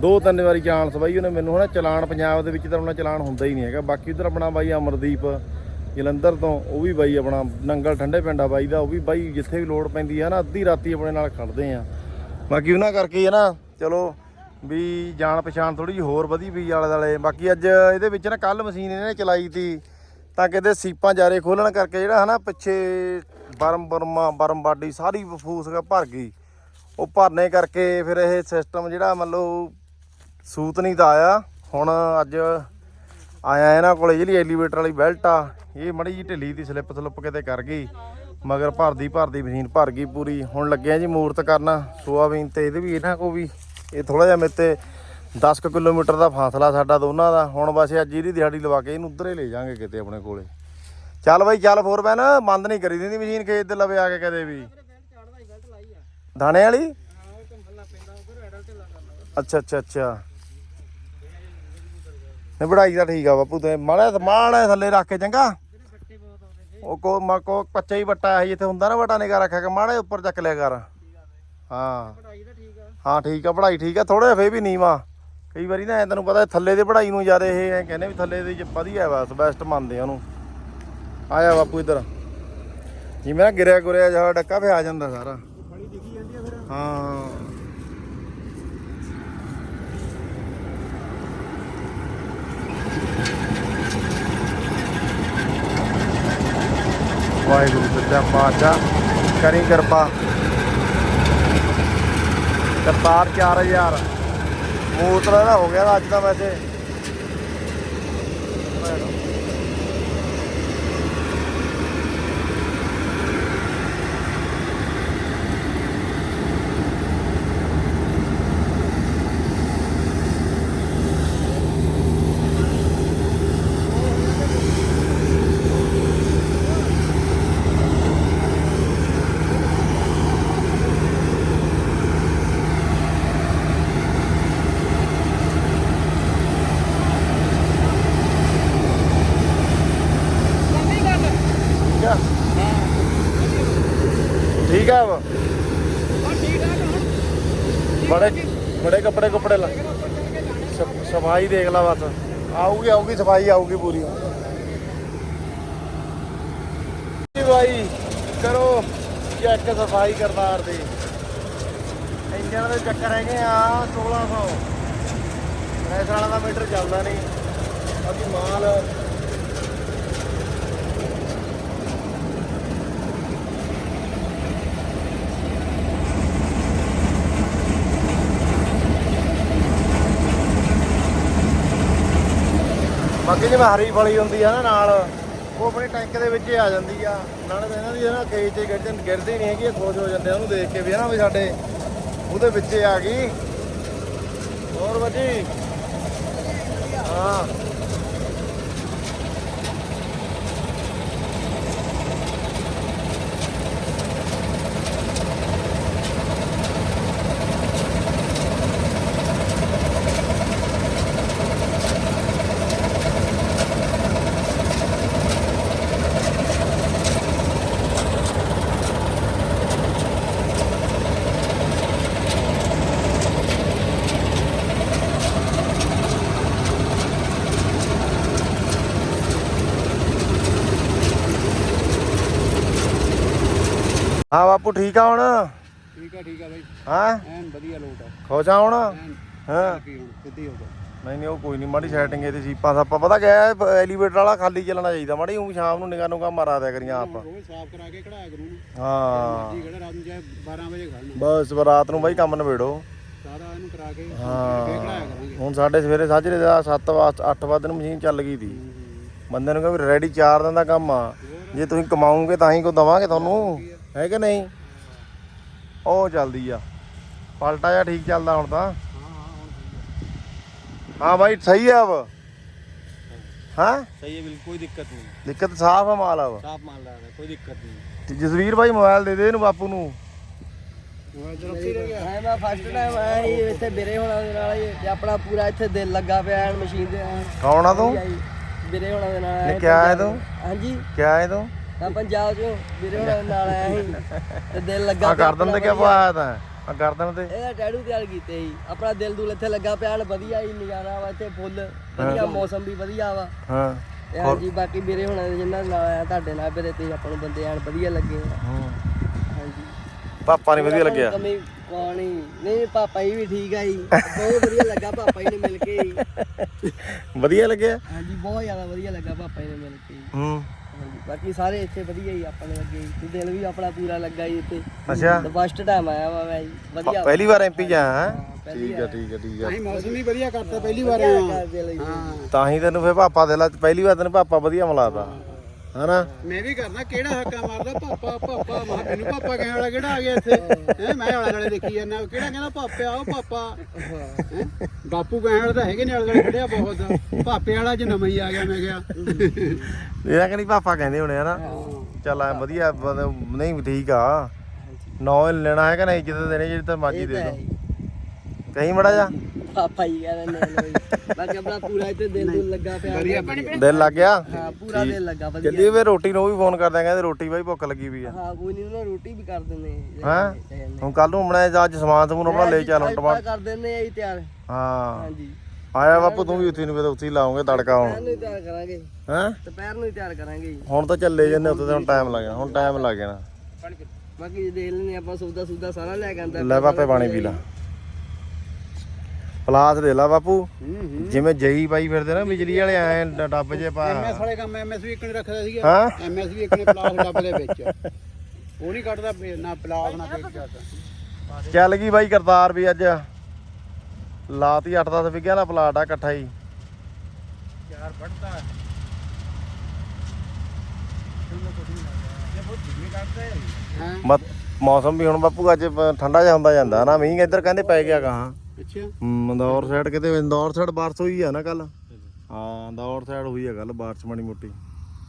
S1: ਦੋ ਤਿੰਨ ਵਾਰੀ ਚਾਂਸ ਬਾਈ, ਉਹਨੇ ਮੈਨੂੰ ਹਨਾ ਚਲਾਨ ਪੰਜਾਬ ਦੇ ਵਿੱਚ ਤਾਂ ਆਪਣਾ ਚਲਾਨ ਹੁੰਦਾ ਹੀ ਨਹੀਂ ਹੈਗਾ। ਬਾਕੀ ਉਧਰ ਆਪਣਾ ਬਾਈ ਅਮਰਦੀਪ ਜਲੰਧਰ ਤੋਂ, ਉਹ ਵੀ ਬਾਈ ਆਪਣਾ ਨੰਗਲ ਠੰਡੇ ਪਿੰਡਾ ਬਾਈ ਦਾ, ਉਹ ਵੀ ਬਾਈ ਜਿੱਥੇ ਵੀ ਲੋੜ ਪੈਂਦੀ ਆ ਨਾ, ਅੱਧੀ ਰਾਤੀ ਆਪਣੇ ਨਾਲ ਖੜਦੇ ਆ। ਬਾਕੀ ਉਹਨਾਂ ਕਰਕੇ ਹੈ ਨਾ, ਚਲੋ ਵੀ ਜਾਣ ਪਛਾਣ ਥੋੜੀ ਜਿਹੀ ਹੋਰ ਵਧੀ ਵੀ ਆਲੇ ਦੁਆਲੇ ਬਾਕੀ ਅੱਜ ਇਹਦੇ ਵਿੱਚ ਨਾ ਕੱਲ ਮਸ਼ੀਨ ਇਹਨੇ ਚਲਾਈ ਤੀ। ਤਾਂ ਕਿਤੇ ਸੀਪਾਂ ਜਾਰੇ ਖੋਲਣ ਕਰਕੇ ਜਿਹੜਾ ਹਨਾ ਪਿੱਛੇ ਬਰਮ ਬਰਮਾ ਬਰਮ ਬਾਡੀ ਸਾਰੀ ਫੂਸ ਗਾ ਭਰ ਗਈ। ਉਹ ਭਰਨੇ ਕਰਕੇ ਫਿਰ ਇਹ ਸਿਸਟਮ ਜਿਹੜਾ ਮੰਨ ਲਓ ਸੂਤ ਨਹੀਂ ਤਾਂ ਆਇਆ। ਹੁਣ ਅੱਜ ਆਇਆ ਇਹਨਾਂ ਕੋਲੇ ਜਿਹੜੀ ਐਲੀਵੇਟਰ ਵਾਲੀ ਬੈਲਟ ਆ, ਇਹ ਮੜੀ ਜੀ ਢਿੱਲੀ ਦੀ ਸਲਿੱਪ ਸਲਿੱਪ ਕਿਤੇ ਕਰ ਗਈ। ਮਗਰ ਭਰਦੀ ਭਰਦੀ ਮਸ਼ੀਨ ਭਰ ਗਈ ਪੂਰੀ। ਹੁਣ ਲੱਗਿਆ ਜੀ ਮੂਰਤ ਕਰਨਾ, ਸੋਆਬੀਨ ਤੇ ਇਹਦੇ ਵੀ ਇਹਨਾਂ ਕੋ ਵੀ। ਇਹ ਥੋੜਾ ਜਿਹਾ ਮੇਤੇ 10 ਕੁ ਕਿਲੋਮੀਟਰ ਦਾ ਫਾਸਲਾ ਸਾਡਾ ਦੋਨਾਂ ਦਾ। ਹੁਣ ਬਸ ਅੱਜ ਇਹਦੀ ਦਿਹਾੜੀ ਲਵਾ ਕੇ ਇਹਨੂੰ ਉਧਰ ਹੀ ਲੈ ਜਾਾਂਗੇ ਕਿਤੇ ਆਪਣੇ ਕੋਲੇ। ਚੱਲ ਬਾਈ ਚੱਲ ਫੋਰਮੈਨ ਬੰਦ ਨਹੀਂ ਕਰੀ ਦਿੰਦੀ ਮਸ਼ੀਨ ਖੇਤ ਦੇ ਲਵੇ ਆ ਕੇ ਕਦੇ ਵੀ। ਦਾਣੇ ਵਾਲੀ? ਅੱਛਾ ਅੱਛਾ ਅੱਛਾ। ਨੇ ਬੜਾਈ ਦਾ ਠੀਕ ਆ ਬਾਪੂ ਤੇ ਮਾੜਾ ਮਾੜਾ ਥੱਲੇ ਰੱਖ ਕੇ ਚੰਗਾ। ਉਹ ਕੋ ਮਾ ਕੋ ਕੱਚਾ ਹੀ ਵੱਟਾ ਹੈ ਜਿੱਥੇ ਹੁੰਦਾ ਨਾ ਵੱਟਾ ਨਿਗਾ ਰੱਖਿਆ ਕਿ ਮਾੜਾ ਉੱਪਰ ਚੱਕ ਲਿਆ ਕਰ। ਹਾਂ। ਹਾਂ ਠੀਕ ਆ ਪੜਾਈ ਠੀਕ ਆ ਥੋੜਾ ਫੇ ਵੀ ਨੀਵਾ। ਕਈ ਵਾਰੀ ਨਾ ਐ ਤੈਨੂੰ ਪਤਾ ਥੱਲੇ ਦੇ ਪੜਾਈ ਨੂੰ ਜ਼ਿਆਦਾ ਇਹ ਐ ਕਹਿੰਦੇ ਵੀ ਥੱਲੇ ਦੇ ਵਧੀਆ ਬਸ ਬੈਸਟ ਮੰਨਦੇ ਆ ਉਹਨੂੰ। ਆਇਆ ਬਾਪੂ ਇੱਧਰ। ਜਿਵੇਂ ਨਾ ਗਿਰਿਆ ਗੁਰਿਆ ਜਾ ਡੱਕਾ ਫੇ ਆ ਜਾਂਦਾ ਸਾਰਾ।
S3: ਫੜੀ ਦਿਖੀ ਜਾਂਦੀ ਆ ਫਿਰ।
S1: ਹਾਂ। ਵਾਹਿਗੁਰੂ ਸੱਚਾ ਪਾਤਸ਼ਾਹ ਕਰੀ ਕਿਰਪਾ। ਕਰਤਾਰ 4000 ਮੂਤਰਾ ਦਾ ਹੋ ਗਿਆ ਤਾਂ ਅੱਜ ਤਾਂ ਵੈਸੇ ਠੀਕ ਆ ਠੀਕ ਆ ਵਾ ਬੜੇ ਬੜੇ ਕੱਪੜੇ ਕੁਪੜੇ ਲਾ ਸ- ਸਫ਼ਾਈ ਦੇਖ ਲਾ ਬਸ। ਆਊਗੀ ਆਊਗੀ ਸਫ਼ਾਈ ਆਊਗੀ ਪੂਰੀ। ਜੀ ਬਾਈ ਕਰੋ ਚੈੱਕ ਸਫ਼ਾਈ ਕਰਤਾਰ ਦੀ। ਇੰਜਣ ਦੇ ਚੱਕਰ ਹੈਗੇ ਆ 1600 ਪ੍ਰੈਸ ਵਾਲਾ ਦਾ ਮੀਟਰ ਚੱਲਦਾ ਨਹੀਂ। ਬਾਕੀ ਮਾਲ ਬਾਕੀ ਜਿਵੇਂ ਹਰੀ ਫਲੀ ਹੁੰਦੀ ਆ ਨਾ ਨਾਲ, ਉਹ ਆਪਣੇ ਟੈਂਕ ਦੇ ਵਿੱਚ ਹੀ ਆ ਜਾਂਦੀ ਆ। ਨਾਲੇ ਤਾਂ ਇਹਨਾਂ ਦੀ ਨਾ ਕੇਜ ਤੇ ਗਿਰਦੇ ਗਿਰਦੀ ਨਹੀਂ ਹੈਗੀ, ਇਹ ਖੋਜ ਹੋ ਜਾਂਦੇ ਉਹਨੂੰ ਦੇਖ ਕੇ ਵੀ ਨਾ ਵੀ ਸਾਡੇ ਉਹਦੇ ਵਿੱਚ ਆ ਗਈ। ਹੋਰ ਬੱਜੀ? ਹਾਂ। ਹਾਂ ਬਾਪੂ ਠੀਕ ਆ ਹੁਣ?
S2: ਠੀਕ ਆ ਠੀਕ ਆ ਬਾਈ।
S1: ਹਾਂ?
S2: ਐਨ ਵਧੀਆ ਲੋਟ ਆ।
S1: ਖੁਸ਼ ਆ ਹੁਣ? ਹਾਂ।
S2: ਸਿੱਧੀ ਹੋ ਗਿਆ
S1: ਨਹੀਂ ਨਹੀਂ ਉਹ ਕੋਈ ਨਹੀਂ ਮਾੜੀ ਸੈਟਿੰਗ ਇਹਦੀ ਸੀਪਾਂ ਸਾਪਾਂ ਪਤਾ ਗਿਆ ਐਲੀਵੇਟਰ ਵਾਲਾ ਖਾਲੀ ਚੱਲਣਾ ਚਾਹੀਦਾ। ਮਾੜੀ ਉਹ ਸ਼ਾਮ ਨੂੰ ਨਿਗਾਹ ਨੂੰ ਮਾਰਾ ਦਿਆ ਕਰੀਆਂ ਆਪ।
S2: ਉਹ ਸਾਫ਼ ਕਰਾ ਕੇ ਕਢਾਇਆ ਕਰੂ
S1: ਹਾਂ।
S2: ਜੀ ਕਿਹੜਾ ਰਾਤ ਨੂੰ ਚਾਹੇ 12 ਵਜੇ ਖੜਨਾ
S1: ਬਸ ਰਾਤ ਨੂੰ ਬਾਈ ਕੰਮ ਨਿਬੇੜੋ।
S2: ਸਾਰਾ ਇਹਨੂੰ ਕਰਾ ਕੇ ਕਢਾਇਆ ਕਰਾਂਗੇ।
S1: ਹੁਣ ਸਾਡੇ ਸਵੇਰੇ ਸਾਜਰੇ ਦਾ 7 ਵਜੇ 8 ਵਜੇ ਨੂੰ ਮਸ਼ੀਨ ਚੱਲ ਗਈ ਦੀ ਬੰਦੇ ਨੂੰ ਕਹਿੰਦੇ ਰੈਡੀ 4 ਦਿਨ ਦਾ ਕੰਮ ਆ। ਜੇ ਤੁਸੀਂ ਕਮਾਉਂਗੇ ਤਾਂ ਹੀ ਕੋ ਦਵਾਂਗੇ ਤੁਹਾਨੂੰ। ਹੈ ਕਿ ਨਹੀਂ? ਉਹ ਚੱਲਦੀ ਆ। ਪਲਟਾ ਜਾਂ ਠੀਕ ਚੱਲਦਾ ਹੁਣ ਤਾਂ।
S2: ਹਾਂ
S1: ਭਾਈ ਸਹੀ ਆ ਵਾ। ਹਾਂ?
S2: ਸਹੀ ਹੈ ਬਿਲਕੁਲ ਕੋਈ ਦਿੱਕਤ ਨਹੀਂ।
S1: ਦਿੱਕਤ ਸਾਫ਼ ਆ ਮਾਲ ਆ ਵਾ।
S2: ਸਾਫ਼ ਮਾਲ ਆ ਕੋਈ ਦਿੱਕਤ ਨਹੀਂ।
S1: ਤੇ ਜਸਵੀਰ ਭਾਈ ਮੋਬਾਈਲ ਦੇ ਦੇ ਇਹਨੂੰ ਬਾਪੂ ਨੂੰ।
S3: ਹੈ ਮੈਂ ਫਸਟ ਟਾਈਮ ਆਇਆ ਜੀ ਇੱਥੇ ਬਿਰੇ ਹੋਣਾ ਦੇ ਨਾਲ ਜੀ ਤੇ ਆਪਣਾ ਪੂਰਾ ਇੱਥੇ ਦਿਲ ਲੱਗਾ ਪਿਆ ਐਨ ਮਸ਼ੀਨ ਦੇ
S1: ਕੌਣ ਆ ਤੂੰ?
S3: ਬਿਰੇ ਹੋਣਾ ਦੇ ਨਾਲ।
S1: ਨੇ
S3: ਮੈਂ ਪੰਜਾਬ ਚੋਂ ਵੀਰੇ ਹੋਣਾ ਨਾਲ ਆਇਆ ਸੀ ਤੇ ਦਿਲ ਲੱਗਾ
S1: ਆ ਗਰਦਨ ਤੇ ਕਿਆ। ਪਾਇਆ ਤਾਂ? ਆ ਗਰਦਨ ਤੇ?
S3: ਇਹਦਾ ਟੈਟੂ ਤਿਆਰ ਕੀਤੇ ਜੀ ਆਪਣਾ ਦਿਲ ਦੁਲ ਇੱਥੇ ਲੱਗਾ ਪਿਆ ਐਨ ਵਧੀਆ ਹੀ ਨਜ਼ਾਰਾ ਵਾ ਇੱਥੇ ਫੁੱਲ। ਵਧੀਆ ਮੌਸਮ ਵੀ ਵਧੀਆ ਵਾ।
S1: ਹਾਂ।
S3: ਤੇ ਹਾਂਜੀ ਬਾਕੀ ਵੀਰੇ ਹੋਣਾ ਦੇ ਨਾਲ ਆਇਆ ਤੁਹਾਡੇ ਨਾਲ ਵੀਰੇ ਤੇ ਆਪਾਂ ਨੂੰ ਬੰਦੇ ਐਨ ਵਧੀਆ ਲੱਗੇ
S1: ਹੂੰ। ਪਾਪਾ ਨਹੀਂ ਵਧੀਆ ਲੱਗਿਆ?
S3: ਕਮੀ ਪਾਣੀ ਨਹੀਂ ਪਾਪਾ ਜੀ ਵੀ ਠੀਕ ਆ ਜੀ। ਬਹੁਤ ਵਧੀਆ ਲੱਗਾ ਪਾਪਾ ਜੀ ਨੇ ਮਿਲ ਕੇ ਜੀ।
S1: ਵਧੀਆ ਲੱਗਿਆ?
S3: ਹਾਂਜੀ ਬਹੁਤ ਜ਼ਿਆਦਾ ਵਧੀਆ ਲੱਗਾ ਪਾਪਾ ਜੀ ਨੇ ਮਿਲ ਕੇ ਜੀ।
S1: ਹੂੰ।
S3: ਬਾਕੀ ਸਾਰੇ ਇੱਥੇ ਵਧੀਆ ਹੀ ਆਪਾਂ ਨੂੰ ਲੱਗੇ ਜੀ। ਤੇ ਦਿਲ ਵੀ ਆਪਣਾ ਪੂਰਾ ਲੱਗਾ ਜੀ ਇੱਥੇ।
S1: ਅੱਛਾ।
S3: ਤੇ ਫਸਟ ਟਾਈਮ ਆਇਆ ਵਾ ਮੈਂ ਜੀ ਵਧੀਆ।
S1: ਪਹਿਲੀ ਵਾਰ ਐਮਪੀ ਜਾ ਹੈ?
S3: ਪਹਿਲੀ
S1: ਠੀਕ ਆ ਠੀਕ ਆ ਠੀਕ ਆ।
S2: ਅਸੀਂ ਮੌਸਮ ਵੀ ਵਧੀਆ ਕਰਤਾ ਪਹਿਲੀ ਵਾਰ
S3: ਜੀ।
S2: ਹਾਂ।
S1: ਤਾਂ ਹੀ ਤੈਨੂੰ ਫੇ ਪਾਪਾ ਦੇ ਲਾ ਪਹਿਲੀ ਵਾਰ ਤੈਨੂੰ ਪਾਪਾ ਵਧੀਆ ਮਿਲਾਤਾ। ਹਨਾ?
S2: ਮੈਂ ਵੀ ਕਰਦਾ ਕਿਹੜਾ ਹੱਕਾ ਮਾਰਦਾ? ਪਾਪਾ ਪਾਪਾ ਮੈਂ ਮੈਨੂੰ ਪਾਪਾ ਕਹਿਣ ਵਾਲਾ ਕਿਹੜਾ ਆ ਗਿਆ ਇੱਥੇ? ਹੈਂ, ਮੈਂ ਆਲੇ ਨਾਲੇ ਦੇਖੀ ਜਾਂਦਾ ਕਿਹੜਾ ਕਹਿੰਦਾ ਪਾਪਾ ਉਹ ਪਾਪਾ। ਹੈਂ? ਬਾਪੂ ਕਹਿਣ ਵਾਲਾ ਤਾਂ ਹੈਗੇ ਨੇ ਆਲੇ ਨਾਲੇ ਖੜਿਆ ਬਹੁਤ। ਪਾਪੇ ਵਾਲਾ ਜ ਨਵਾਂ ਹੀ ਆ ਗਿਆ ਮੈਂ ਕਿਹਾ।
S1: ਇਹਦਾ ਕਹਿੰਦੀ ਪਾਪਾ ਕਹਿੰਦੇ ਹੋਣੇ ਹਨਾ? ਚੱਲ ਐ ਵਧੀਆ ਬੰਦੇ- ਨਹੀਂ ਠੀਕ ਆ। ਨੌ ਲੈਣਾ ਹੈ ਕਿ ਨਹੀਂ ਇੱਜ਼ਤ ਦੇਣੀ ਜਿਹੜੀ ਤਾਂ ਮਰਜ਼ੀ ਦੇ ਦੋ ਕਹੀਂ ਮੜਾ ਜਾ।
S3: ਪਾਪਾ ਜੀ ਕਹਿੰਦੇ ਨੇ ਲੋ ਜੀ। ਬਾਕੀ ਆਪਣਾ ਪੂਰਾ ਇੱਥੇ ਦਿਲ ਦੁਲ ਲੱਗਾ ਪਿਆ।
S1: ਦਿਲ ਲੱਗ ਗਿਆ?
S3: ਹਾਂ ਪੂਰਾ ਦਿਲ ਲੱਗਾ ਵਧੀਆ।
S1: ਜੱਦੀ ਵੇ ਰੋਟੀ ਨੂੰ ਵੀ ਫੋਨ ਕਰਦੇ ਆ, ਕਹਿੰਦੇ ਰੋਟੀ ਬਾਈ ਭੁੱਖ ਲੱਗੀ ਵੀ ਆ।
S3: ਹਾਂ ਕੋਈ ਨਹੀਂ ਉਹਨਾਂ ਰੋਟੀ ਵੀ ਕਰ ਦਿੰਦੇ
S1: ਹੈਂ? ਹੁਣ ਕੱਲ ਨੂੰ ਮਣਾ ਅੱਜ ਸਮਾਨ ਸਮੂਨ ਆਪਣਾ ਲੈ ਚੱਲ ਹੁਣ ਟਮਾ
S3: ਕਰ ਦਿੰਦੇ ਆ ਜੀ ਤਿਆਰ।
S1: ਹਾਂ।
S3: ਹਾਂਜੀ।
S1: ਆਇਆ ਬਾਪੂ ਤੂੰ ਵੀ ਉੱਥੇ ਨੂੰ ਉੱਥੇ ਹੀ ਲਾਉਂਗੇ ਤੜਕਾ ਹੁਣ।
S3: ਨੂੰ ਹੀ ਤਿਆਰ ਕਰਾਂਗੇ।
S1: ਹੈਂ?
S3: ਦੁਪਹਿਰ ਨੂੰ ਹੀ ਤਿਆਰ ਕਰਾਂਗੇ ਜੀ।
S1: ਹੁਣ ਤਾਂ ਚੱਲੇ ਜੰਨੇ ਉੱਥੇ ਤੇ ਹੁਣ ਟਾਈਮ ਲੱਗ ਜਾਣਾ ਹੁਣ ਟਾਈਮ ਲੱਗ ਜਾਣਾ।
S3: ਬਾਕੀ ਜੇ ਦੇਖ ਲੈਨੇ ਆਪਾਂ ਸੌਦਾ ਸੂਦਾ ਸਾਰਾ ਲੈ ਕੇ ਆਂਦਾ
S1: ਲੈ ਪਾਪੇ ਪਾਣੀ ਪੀ ਲਾ। ਪਲਾਸ ਦੇ ਲਾ ਬਾਪੂ। ਜਿਵੇਂ ਜਈ ਪਾਈ ਫਿਰਦੇ ਨਾ ਬਿਜਲੀ ਵਾਲੇ ਐ ਡੱਬ ਜੇ ਪਾ।
S2: ਐਮਐਸ ਵਾਲੇ ਕੰਮ ਐਮਐਸ ਵੀ ਇੱਕ ਨੇ ਰੱਖਦਾ ਸੀਗਾ।
S1: ਹਾਂ?
S2: ਐਮਐਸ ਵੀ ਇੱਕ ਨੇ ਪਲਾਸ ਡੱਬ ਦੇ ਵਿੱਚ। ਉਹ ਨਹੀਂ ਕੱਢਦਾ ਨਾ ਪਲਾਸ ਨਾ ਪੇਚ ਕਰਦਾ।
S1: ਚੱਲ ਗਈ ਬਾਈ ਕਰਤਾਰ ਵੀ ਅੱਜ। ਲਾਤੀ 8-10 ਵਿਗਿਆ ਦਾ ਪਲਾਟ ਆ ਇਕੱਠਾ ਹੀ।
S2: ਯਾਰ ਵੱਢਦਾ ਇਹ ਬਹੁਤ ਜਿੰਨੀ ਕੱਢਦਾ ਹੈ।
S1: ਮਤ- ਮੌਸਮ ਵੀ ਹੁਣ ਬਾਪੂ ਅੱਜ ਠੰਡਾ ਜਿਹਾ ਹੁੰਦਾ ਜਾਂਦਾ ਨਾ। ਮੀਂਹ ਇੱਧਰ ਕਹਿੰਦੇ ਪੈ ਗਿਆ ਗਾਹਾਂ।
S2: ਅੱਛਾ।
S1: ਹਮ, ਇੰਦੌਰ ਸਾਈਡ ਕਿਤੇ ਇੰਦੌਰ ਸਾਈਡ ਬਾਰਿਸ਼ ਹੋਈ ਆ ਨਾ ਕੱਲ ਹਾਂ ਇੰਦੌਰ ਸਾਈਡ ਹੋਈ ਆ ਕੱਲ ਬਾਰਿਸ਼ ਮਾੜੀ ਮੋਟੀ।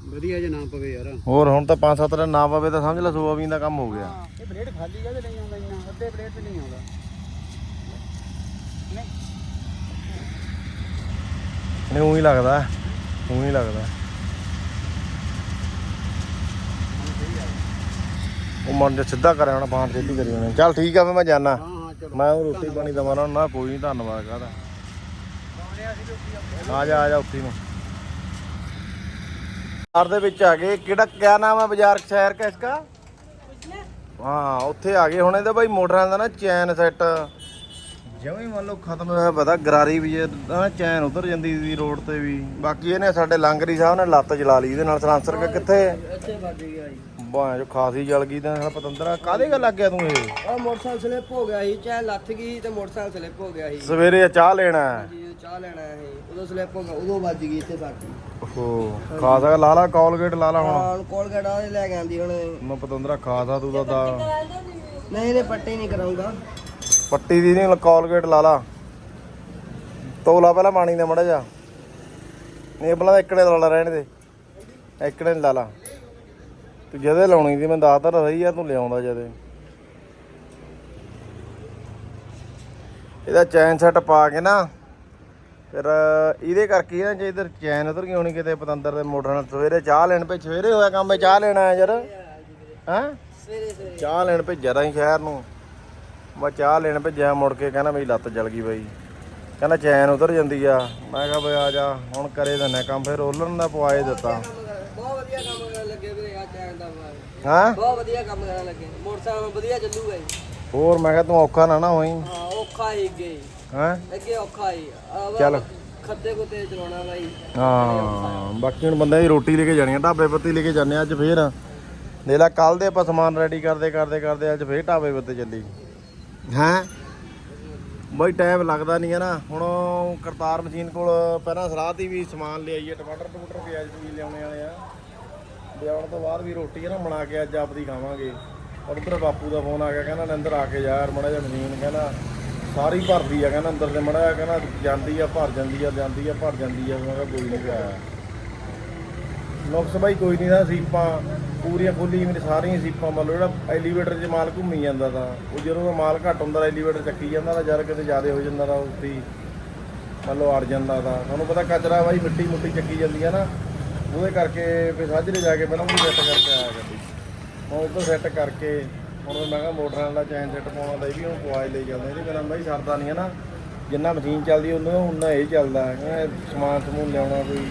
S2: ਵਧੀਆ ਜੇ ਨਾ ਪਵੇ ਯਾਰ।
S1: ਹੋਰ ਹੁਣ ਤਾਂ 5-7 ਦਿਨ ਨਾ ਪਵੇ ਤਾਂ ਸਮਝ ਲੈ ਸੋਆਬੀਨ ਦਾ ਕੰਮ ਹੋ ਗਿਆ।
S2: ਇਹ ਬਲੇਡ ਖਾਲੀ ਕਾਹਦੇ ਨਹੀਂ ਆਉਂਦਾ ਇੰਨਾ? ਅੱਧੇ ਬਲੇਡ ਤੇ ਨਹੀਂ ਆਉਂਦਾ। ਨਹੀਂ।
S1: ਉਹੀ ਲੱਗਦਾ ਉਹੀ ਲੱਗਦਾ। ਉਹ ਮਨ ਜੇ ਸਿੱਧਾ ਕਰਿਆ ਹੋਣਾ ਬਾਹਰ ਸਿੱਧੀ ਕਰੀ ਹੋਣੀ ਚੱਲ ਠੀਕ ਆ ਫੇ ਮੈਂ ਜਾਣਾ ਮੈਂ ਉਹ ਰੋਟੀ ਪਾਣੀ ਦਵਾਂ ਨਾ ਨਾ ਕੋਈ ਨਹੀਂ ਧੰਨਵਾਦ ਕਾਹਦਾ। ਆ ਜਾ ਆ ਜਾ ਉੱਥੇ ਨੂੰ। ਬਾਜ਼ਾਰ ਦੇ ਵਿੱਚ ਆ ਗਏ, ਕਿਹੜਾ, ਕਿਆ ਨਾਮ ਹੈ ਬਾਜ਼ਾਰ, ਸ਼ਹਿਰ ਕਾ ਇਸਕਾ ਹਾਂ, ਉੱਥੇ ਆ ਗਏ ਹੁਣ ਇਹਦਾ ਬਾਈ ਮੋਟਰਾਂ ਦਾ ਨਾ ਚੈਨ ਸੈੱਟ। ਜਿਵੇਂ ਮੰਨ ਲਓ ਖਤਮ ਹੋਇਆ ਪਤਾ, ਗਰਾਰੀ ਵੀ ਨਾ ਚੈਨ ਉਧਰ ਜਾਂਦੀ ਸੀ ਰੋਡ ਤੇ ਵੀ। ਬਾਕੀ ਇਹਨੇ ਸਾਡੇ ਲੰਗਰੀ ਸਾਹਿਬ ਨੇ ਲੱਤ ਜਲਾ ਲਈ, ਇਹਦੇ ਨਾਲ ਸਰਾਂਸਰ ਕਿੱਥੇ?
S3: ਇੱਥੇ ਵੱਜ ਗਿਆ ਜੀ।
S1: ਬਾਹ ਜੋ ਖਾਸੀ ਜਲ ਗਈ ਤਾਂ ਪਤੰਦਰਾ ਕਾਦੇ ਗੱਲ ਲੱਗ ਗਿਆ ਤੂੰ ਇਹ?
S3: ਆ ਮੋਟਰਸਾਈਕਲ ਸਲਿੱਪ ਹੋ ਗਿਆ ਸੀ ਚਾਹ ਲੱਥ ਗਈ ਤੇ ਮੋਟਰਸਾਈਕਲ ਸਲਿੱਪ ਹੋ ਗਿਆ ਸੀ।
S1: ਸਵੇਰੇ ਚਾਹ ਲੈਣਾ ਹੈ?
S3: ਜੀ ਚਾਹ ਲੈਣਾ ਹੈ ਉਦੋਂ ਸਲਿੱਪ ਹੋ ਗਿਆ ਉਦੋਂ ਵੱਜ ਗਈ ਇੱਥੇ ਸਾਡੀ
S1: ਓਹੋ ਖਾਸਾ ਲਾ ਲਾ ਕੋਲਗੇਟ ਲਾ ਲਾ ਹੁਣ।
S3: ਹਾਂ ਆ ਲੈ ਕੇ ਆਂਦੀ ਹੁਣ।
S1: ਮੈਂ ਪਤੰਦਰਾ ਖਾਸਾ ਤੂੰ ਦਾ ਦਾ
S3: ਨਹੀਂ ਇਹਦੇ ਪੱਟੇ ਨਹੀਂ ਕਰਾਉਂਗਾ
S1: ਪੱਟੀ ਦੀ ਨਹੀਂ ਕੋਲਗੇਟ ਲਾ ਲਾ। ਤੋਲਾ ਪਹਿਲਾਂ ਪਾਣੀ ਦਾ ਮੜਾ ਜਾ ਨਹੀਂ ਬਲਾ ਇਕੜੇ ਲਾ ਲਾ ਰਹਿਣ ਦੇ। ਇਕੜੇ ਲਾ ਲਾ। ਤੂੰ ਜਦੇ ਲਾਉਣੀ ਸੀ ਮੈਂ ਦੱਸਦਾ ਤਾਂ ਆ, ਤੂੰ ਲਿਆਉਂਦਾ ਜਦੇ। ਇਹਦਾ ਚੈਨ ਸੈੱਟ ਪਾ ਕੇ ਨਾ, ਫਿਰ ਇਹਦੇ ਕਰਕੇ ਨਾ ਜੇ ਇਧਰ ਚੈਨ ਉਧਰ ਗਈ ਹੋਣੀ ਕਿਤੇ ਪਤੰਦਰ ਦੇ ਮੋਟਰ ਨਾਲ ਸਵੇਰੇ ਚਾਹ ਲੈਣ ਪੇ ਸਵੇਰੇ ਹੋਇਆ ਕੰਮ ਇਹ ਚਾਹ ਲੈਣਾ ਯਾਰ। ਹੈਂ? ਚਾਹ ਲੈਣ ਭੇਜਿਆ ਤਾਂ ਸ਼ਹਿਰ ਨੂੰ। ਮੈਂ ਚਾਹ ਲੈਣ ਭੇਜਿਆ, ਮੁੜ ਕੇ ਕਹਿੰਦਾ ਮੇਰੀ ਲੱਤ ਜਲ ਗਈ ਬਾਈ। ਕਹਿੰਦਾ ਚੈਨ ਉਤਰ ਜਾਂਦੀ ਆ। ਮੈਂ ਕਿਹਾ ਬਈ ਆ ਜਾ, ਹੁਣ ਕਰੇ ਦਿੰਨੇ ਕੰਮ, ਫਿਰ ਰੋਲਰ ਦਾ ਪਵਾਏ ਦਿੱਤਾ
S3: ਬਹੁਤ ਵਧੀਆ ਕੰਮ ਕਰਨ ਲੱਗੇ ਵੀਰੇ ਆ ਚੈਨ ਦਾ ਵਾ।
S1: ਹਾਂ?
S3: ਬਹੁਤ ਵਧੀਆ ਕੰਮ ਕਰਨ ਲੱਗੇ। ਮੋਟਰਸਾਈਕਲ ਵਧੀਆ ਚੱਲੂਗਾ ਜੀ।
S1: ਹੋਰ ਮੈਂ ਕਿਹਾ ਤੂੰ ਔਖਾ ਨਾ ਨਾ ਹੋਈ।
S3: ਹਾਂ ਔਖਾ ਹੀ ਅੱਗੇ।
S1: ਹੈਂ?
S3: ਅੱਗੇ ਔਖਾ ਹੀ।
S1: ਚੱਲ।
S3: ਖੱਤੇ ਕੋ ਤੇ ਚਲਾਉਣਾ ਬਾਈ।
S1: ਹਾਂ ਬਾਕੀ ਹੁਣ ਬੰਦੇ ਦੀ ਰੋਟੀ ਲੈ ਕੇ ਜਾਣੀ ਆ ਢਾਬੇ ਪੱਤੀ ਲੈ ਕੇ ਆ ਅੱਜ ਫੇਰ। ਦੇ ਲੈ ਕੱਲ ਦੇ ਆਪਾਂ ਸਮਾਨ ਰੈਡੀ ਕਰਦੇ ਕਰਦੇ ਕਰਦੇ ਅੱਜ ਫੇਰ ਢਾਬੇ ਪੱਤੇ ਚੱਲੀ। ਹੈਂ? ਬਈ ਟਾਈਮ ਲੱਗਦਾ ਨਹੀਂ ਹੈ ਨਾ। ਹੁਣ ਕਰਤਾਰ ਮਸ਼ੀਨ ਕੋਲ ਪਹਿਲਾਂ ਸਲਾਹ ਤੀ ਵੀ ਸਮਾਨ ਲਿਆਈਏ ਟਮਾਟਰ ਟਮੂਟਰ ਪਿਆਜ਼ ਵੀ ਲਿਆਉਣੇ ਵਾਲੇ ਆ। ਆਉਣ ਤੋਂ ਬਾਅਦ ਵੀ ਰੋਟੀ ਨਾ, ਬਣਾ ਕੇ ਅੱਜ ਆਪਦੀ ਖਾਵਾਂਗੇ। ਔਰ ਉੱਧਰ ਬਾਪੂ ਦਾ ਫੋਨ ਆ ਗਿਆ, ਕਹਿੰਦਾ ਅੰਦਰ ਆ ਕੇ ਯਾਰ, ਮੜਾ ਜਿਹਾ ਮਸ਼ੀਨ ਕਹਿੰਦਾ ਸਾਰੀ ਭਰਦੀ ਆ, ਕਹਿੰਦਾ ਅੰਦਰ ਤੇ ਮੜਾ ਕਹਿੰਦਾ ਜਾਂਦੀ ਆ, ਭਰ ਜਾਂਦੀ ਆ ਜਾਂਦੀ ਆ, ਭਰ ਜਾਂਦੀ ਆ। ਮੈਂ ਕਿਹਾ ਕੋਈ ਨਹੀਂ ਪਿਆ ਨੁਕਸ ਬਾਈ ਕੋਈ ਨਹੀਂ ਨਾ, ਸੀਪਾਂ ਪੂਰੀਆਂ ਖੁੱਲੀ ਮੇਰੇ ਸਾਰੀਆਂ ਸੀਪਾਂ ਮੰਨ ਲਓ ਜਿਹੜਾ ਐਲੀਵੇਟਰ 'ਚ ਮਾਲ ਘੁੰਮੀ ਜਾਂਦਾ ਤਾਂ, ਉਹ ਜਦੋਂ ਮਾਲ ਘੱਟ ਹੁੰਦਾ ਐਲੀਵੇਟਰ ਚੱਕੀ ਜਾਂਦਾ, ਤਾਂ ਜਦ ਕਿਤੇ ਜ਼ਿਆਦਾ ਹੋ ਜਾਂਦਾ ਤਾਂ ਉੱਥੇ ਮੰਨ ਲਓ ਅੜ ਜਾਂਦਾ ਤਾਂ। ਤੁਹਾਨੂੰ ਪਤਾ ਕਚਰਾ ਬਾਈ ਮਿੱਟੀ ਮੁੱਟੀ ਚੱਕੀ ਜਾਂਦੀ ਆ ਨਾ ਉਹਦੇ ਕਰਕੇ ਫਿਰ ਸਾਜਰੇ ਜਾ ਕੇ ਪਹਿਲਾਂ ਉਹ ਸੈੱਟ ਕਰਕੇ ਆਇਆ ਗੱਡੀ। ਹੁਣ ਉਹ ਤੋਂ ਸੈੱਟ ਕਰਕੇ ਹੁਣ ਮੈਂ ਕਿਹਾ ਮੋਟਰਾਂ ਦਾ ਚੈਨ ਸੈੱਟ ਪਾਉਣਾ ਤਾਂ ਇਹ ਵੀ ਹੁਣ ਪਵਾਏ ਲਈ ਜਾਂਦੇ ਇਹਦੇ ਬਿਨਾਂ ਬਾਈ ਸਰਦਾ ਨਹੀਂ ਹੈ ਨਾ। ਜਿੰਨਾ ਮਸ਼ੀਨ ਚੱਲਦੀ ਉਹਨਾਂ ਉਨਾ ਇਹ ਚੱਲਦਾ ਹੈ। ਸਮਾਨ ਸਮੂਨ ਲਿਆਉਣਾ ਕੋਈ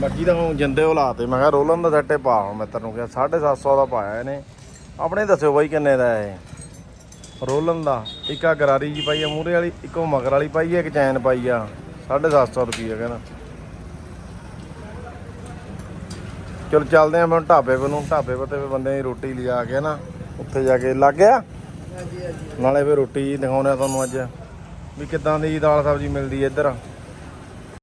S1: ਬਾਕੀ ਤਾਂ ਹੁਣ ਜਿੰਦੇ ਉਹ ਲਾਤੇ। ਮੈਂ ਕਿਹਾ ਰੋਲਨ ਦਾ ਸੈੱਟ ਪਾ ਹੁਣ ਮੈਂ ਤੈਨੂੰ ਕਿਹਾ 750 ਦਾ ਪਾਇਆ ਇਹਨੇ। ਆਪਣੇ ਦੱਸਿਓ ਬਾਈ ਕਿੰਨੇ ਦਾ ਇਹ? ਰੋਲਨ ਦਾ। ਇੱਕ ਆ ਗਰਾਰੀ ਜੀ ਪਾਈ ਆ ਮੂਹਰੇ ਵਾਲੀ, ਇੱਕ ਉਹ ਮਗਰ ਵਾਲੀ ਪਾਈ ਆ, ਇੱਕ ਚੈਨ ਪਾਈ ਆ। 750 ਰੁਪਏ ਕਹਿੰਦਾ। ਚਲ ਚੱਲਦੇ ਆਂ ਮੈਂ ਹੁਣ ਢਾਬੇ ਵੱਲ ਨੂੰ। ਢਾਬੇ ਪਤੇ ਤੇ ਬੰਦੇ ਦੀ ਰੋਟੀ ਲਿਜਾ ਕੇ ਨਾ, ਉੱਥੇ ਜਾ ਕੇ ਲੱਗ ਗਿਆ। ਨਾਲੇ ਫਿਰ ਰੋਟੀ ਦਿਖਾਉਣੇ ਆ ਤੁਹਾਨੂੰ ਅੱਜ ਵੀ ਕਿੱਦਾਂ ਦੀ ਦਾਲ ਸਬਜ਼ੀ ਮਿਲਦੀ ਹੈ ਇੱਧਰ।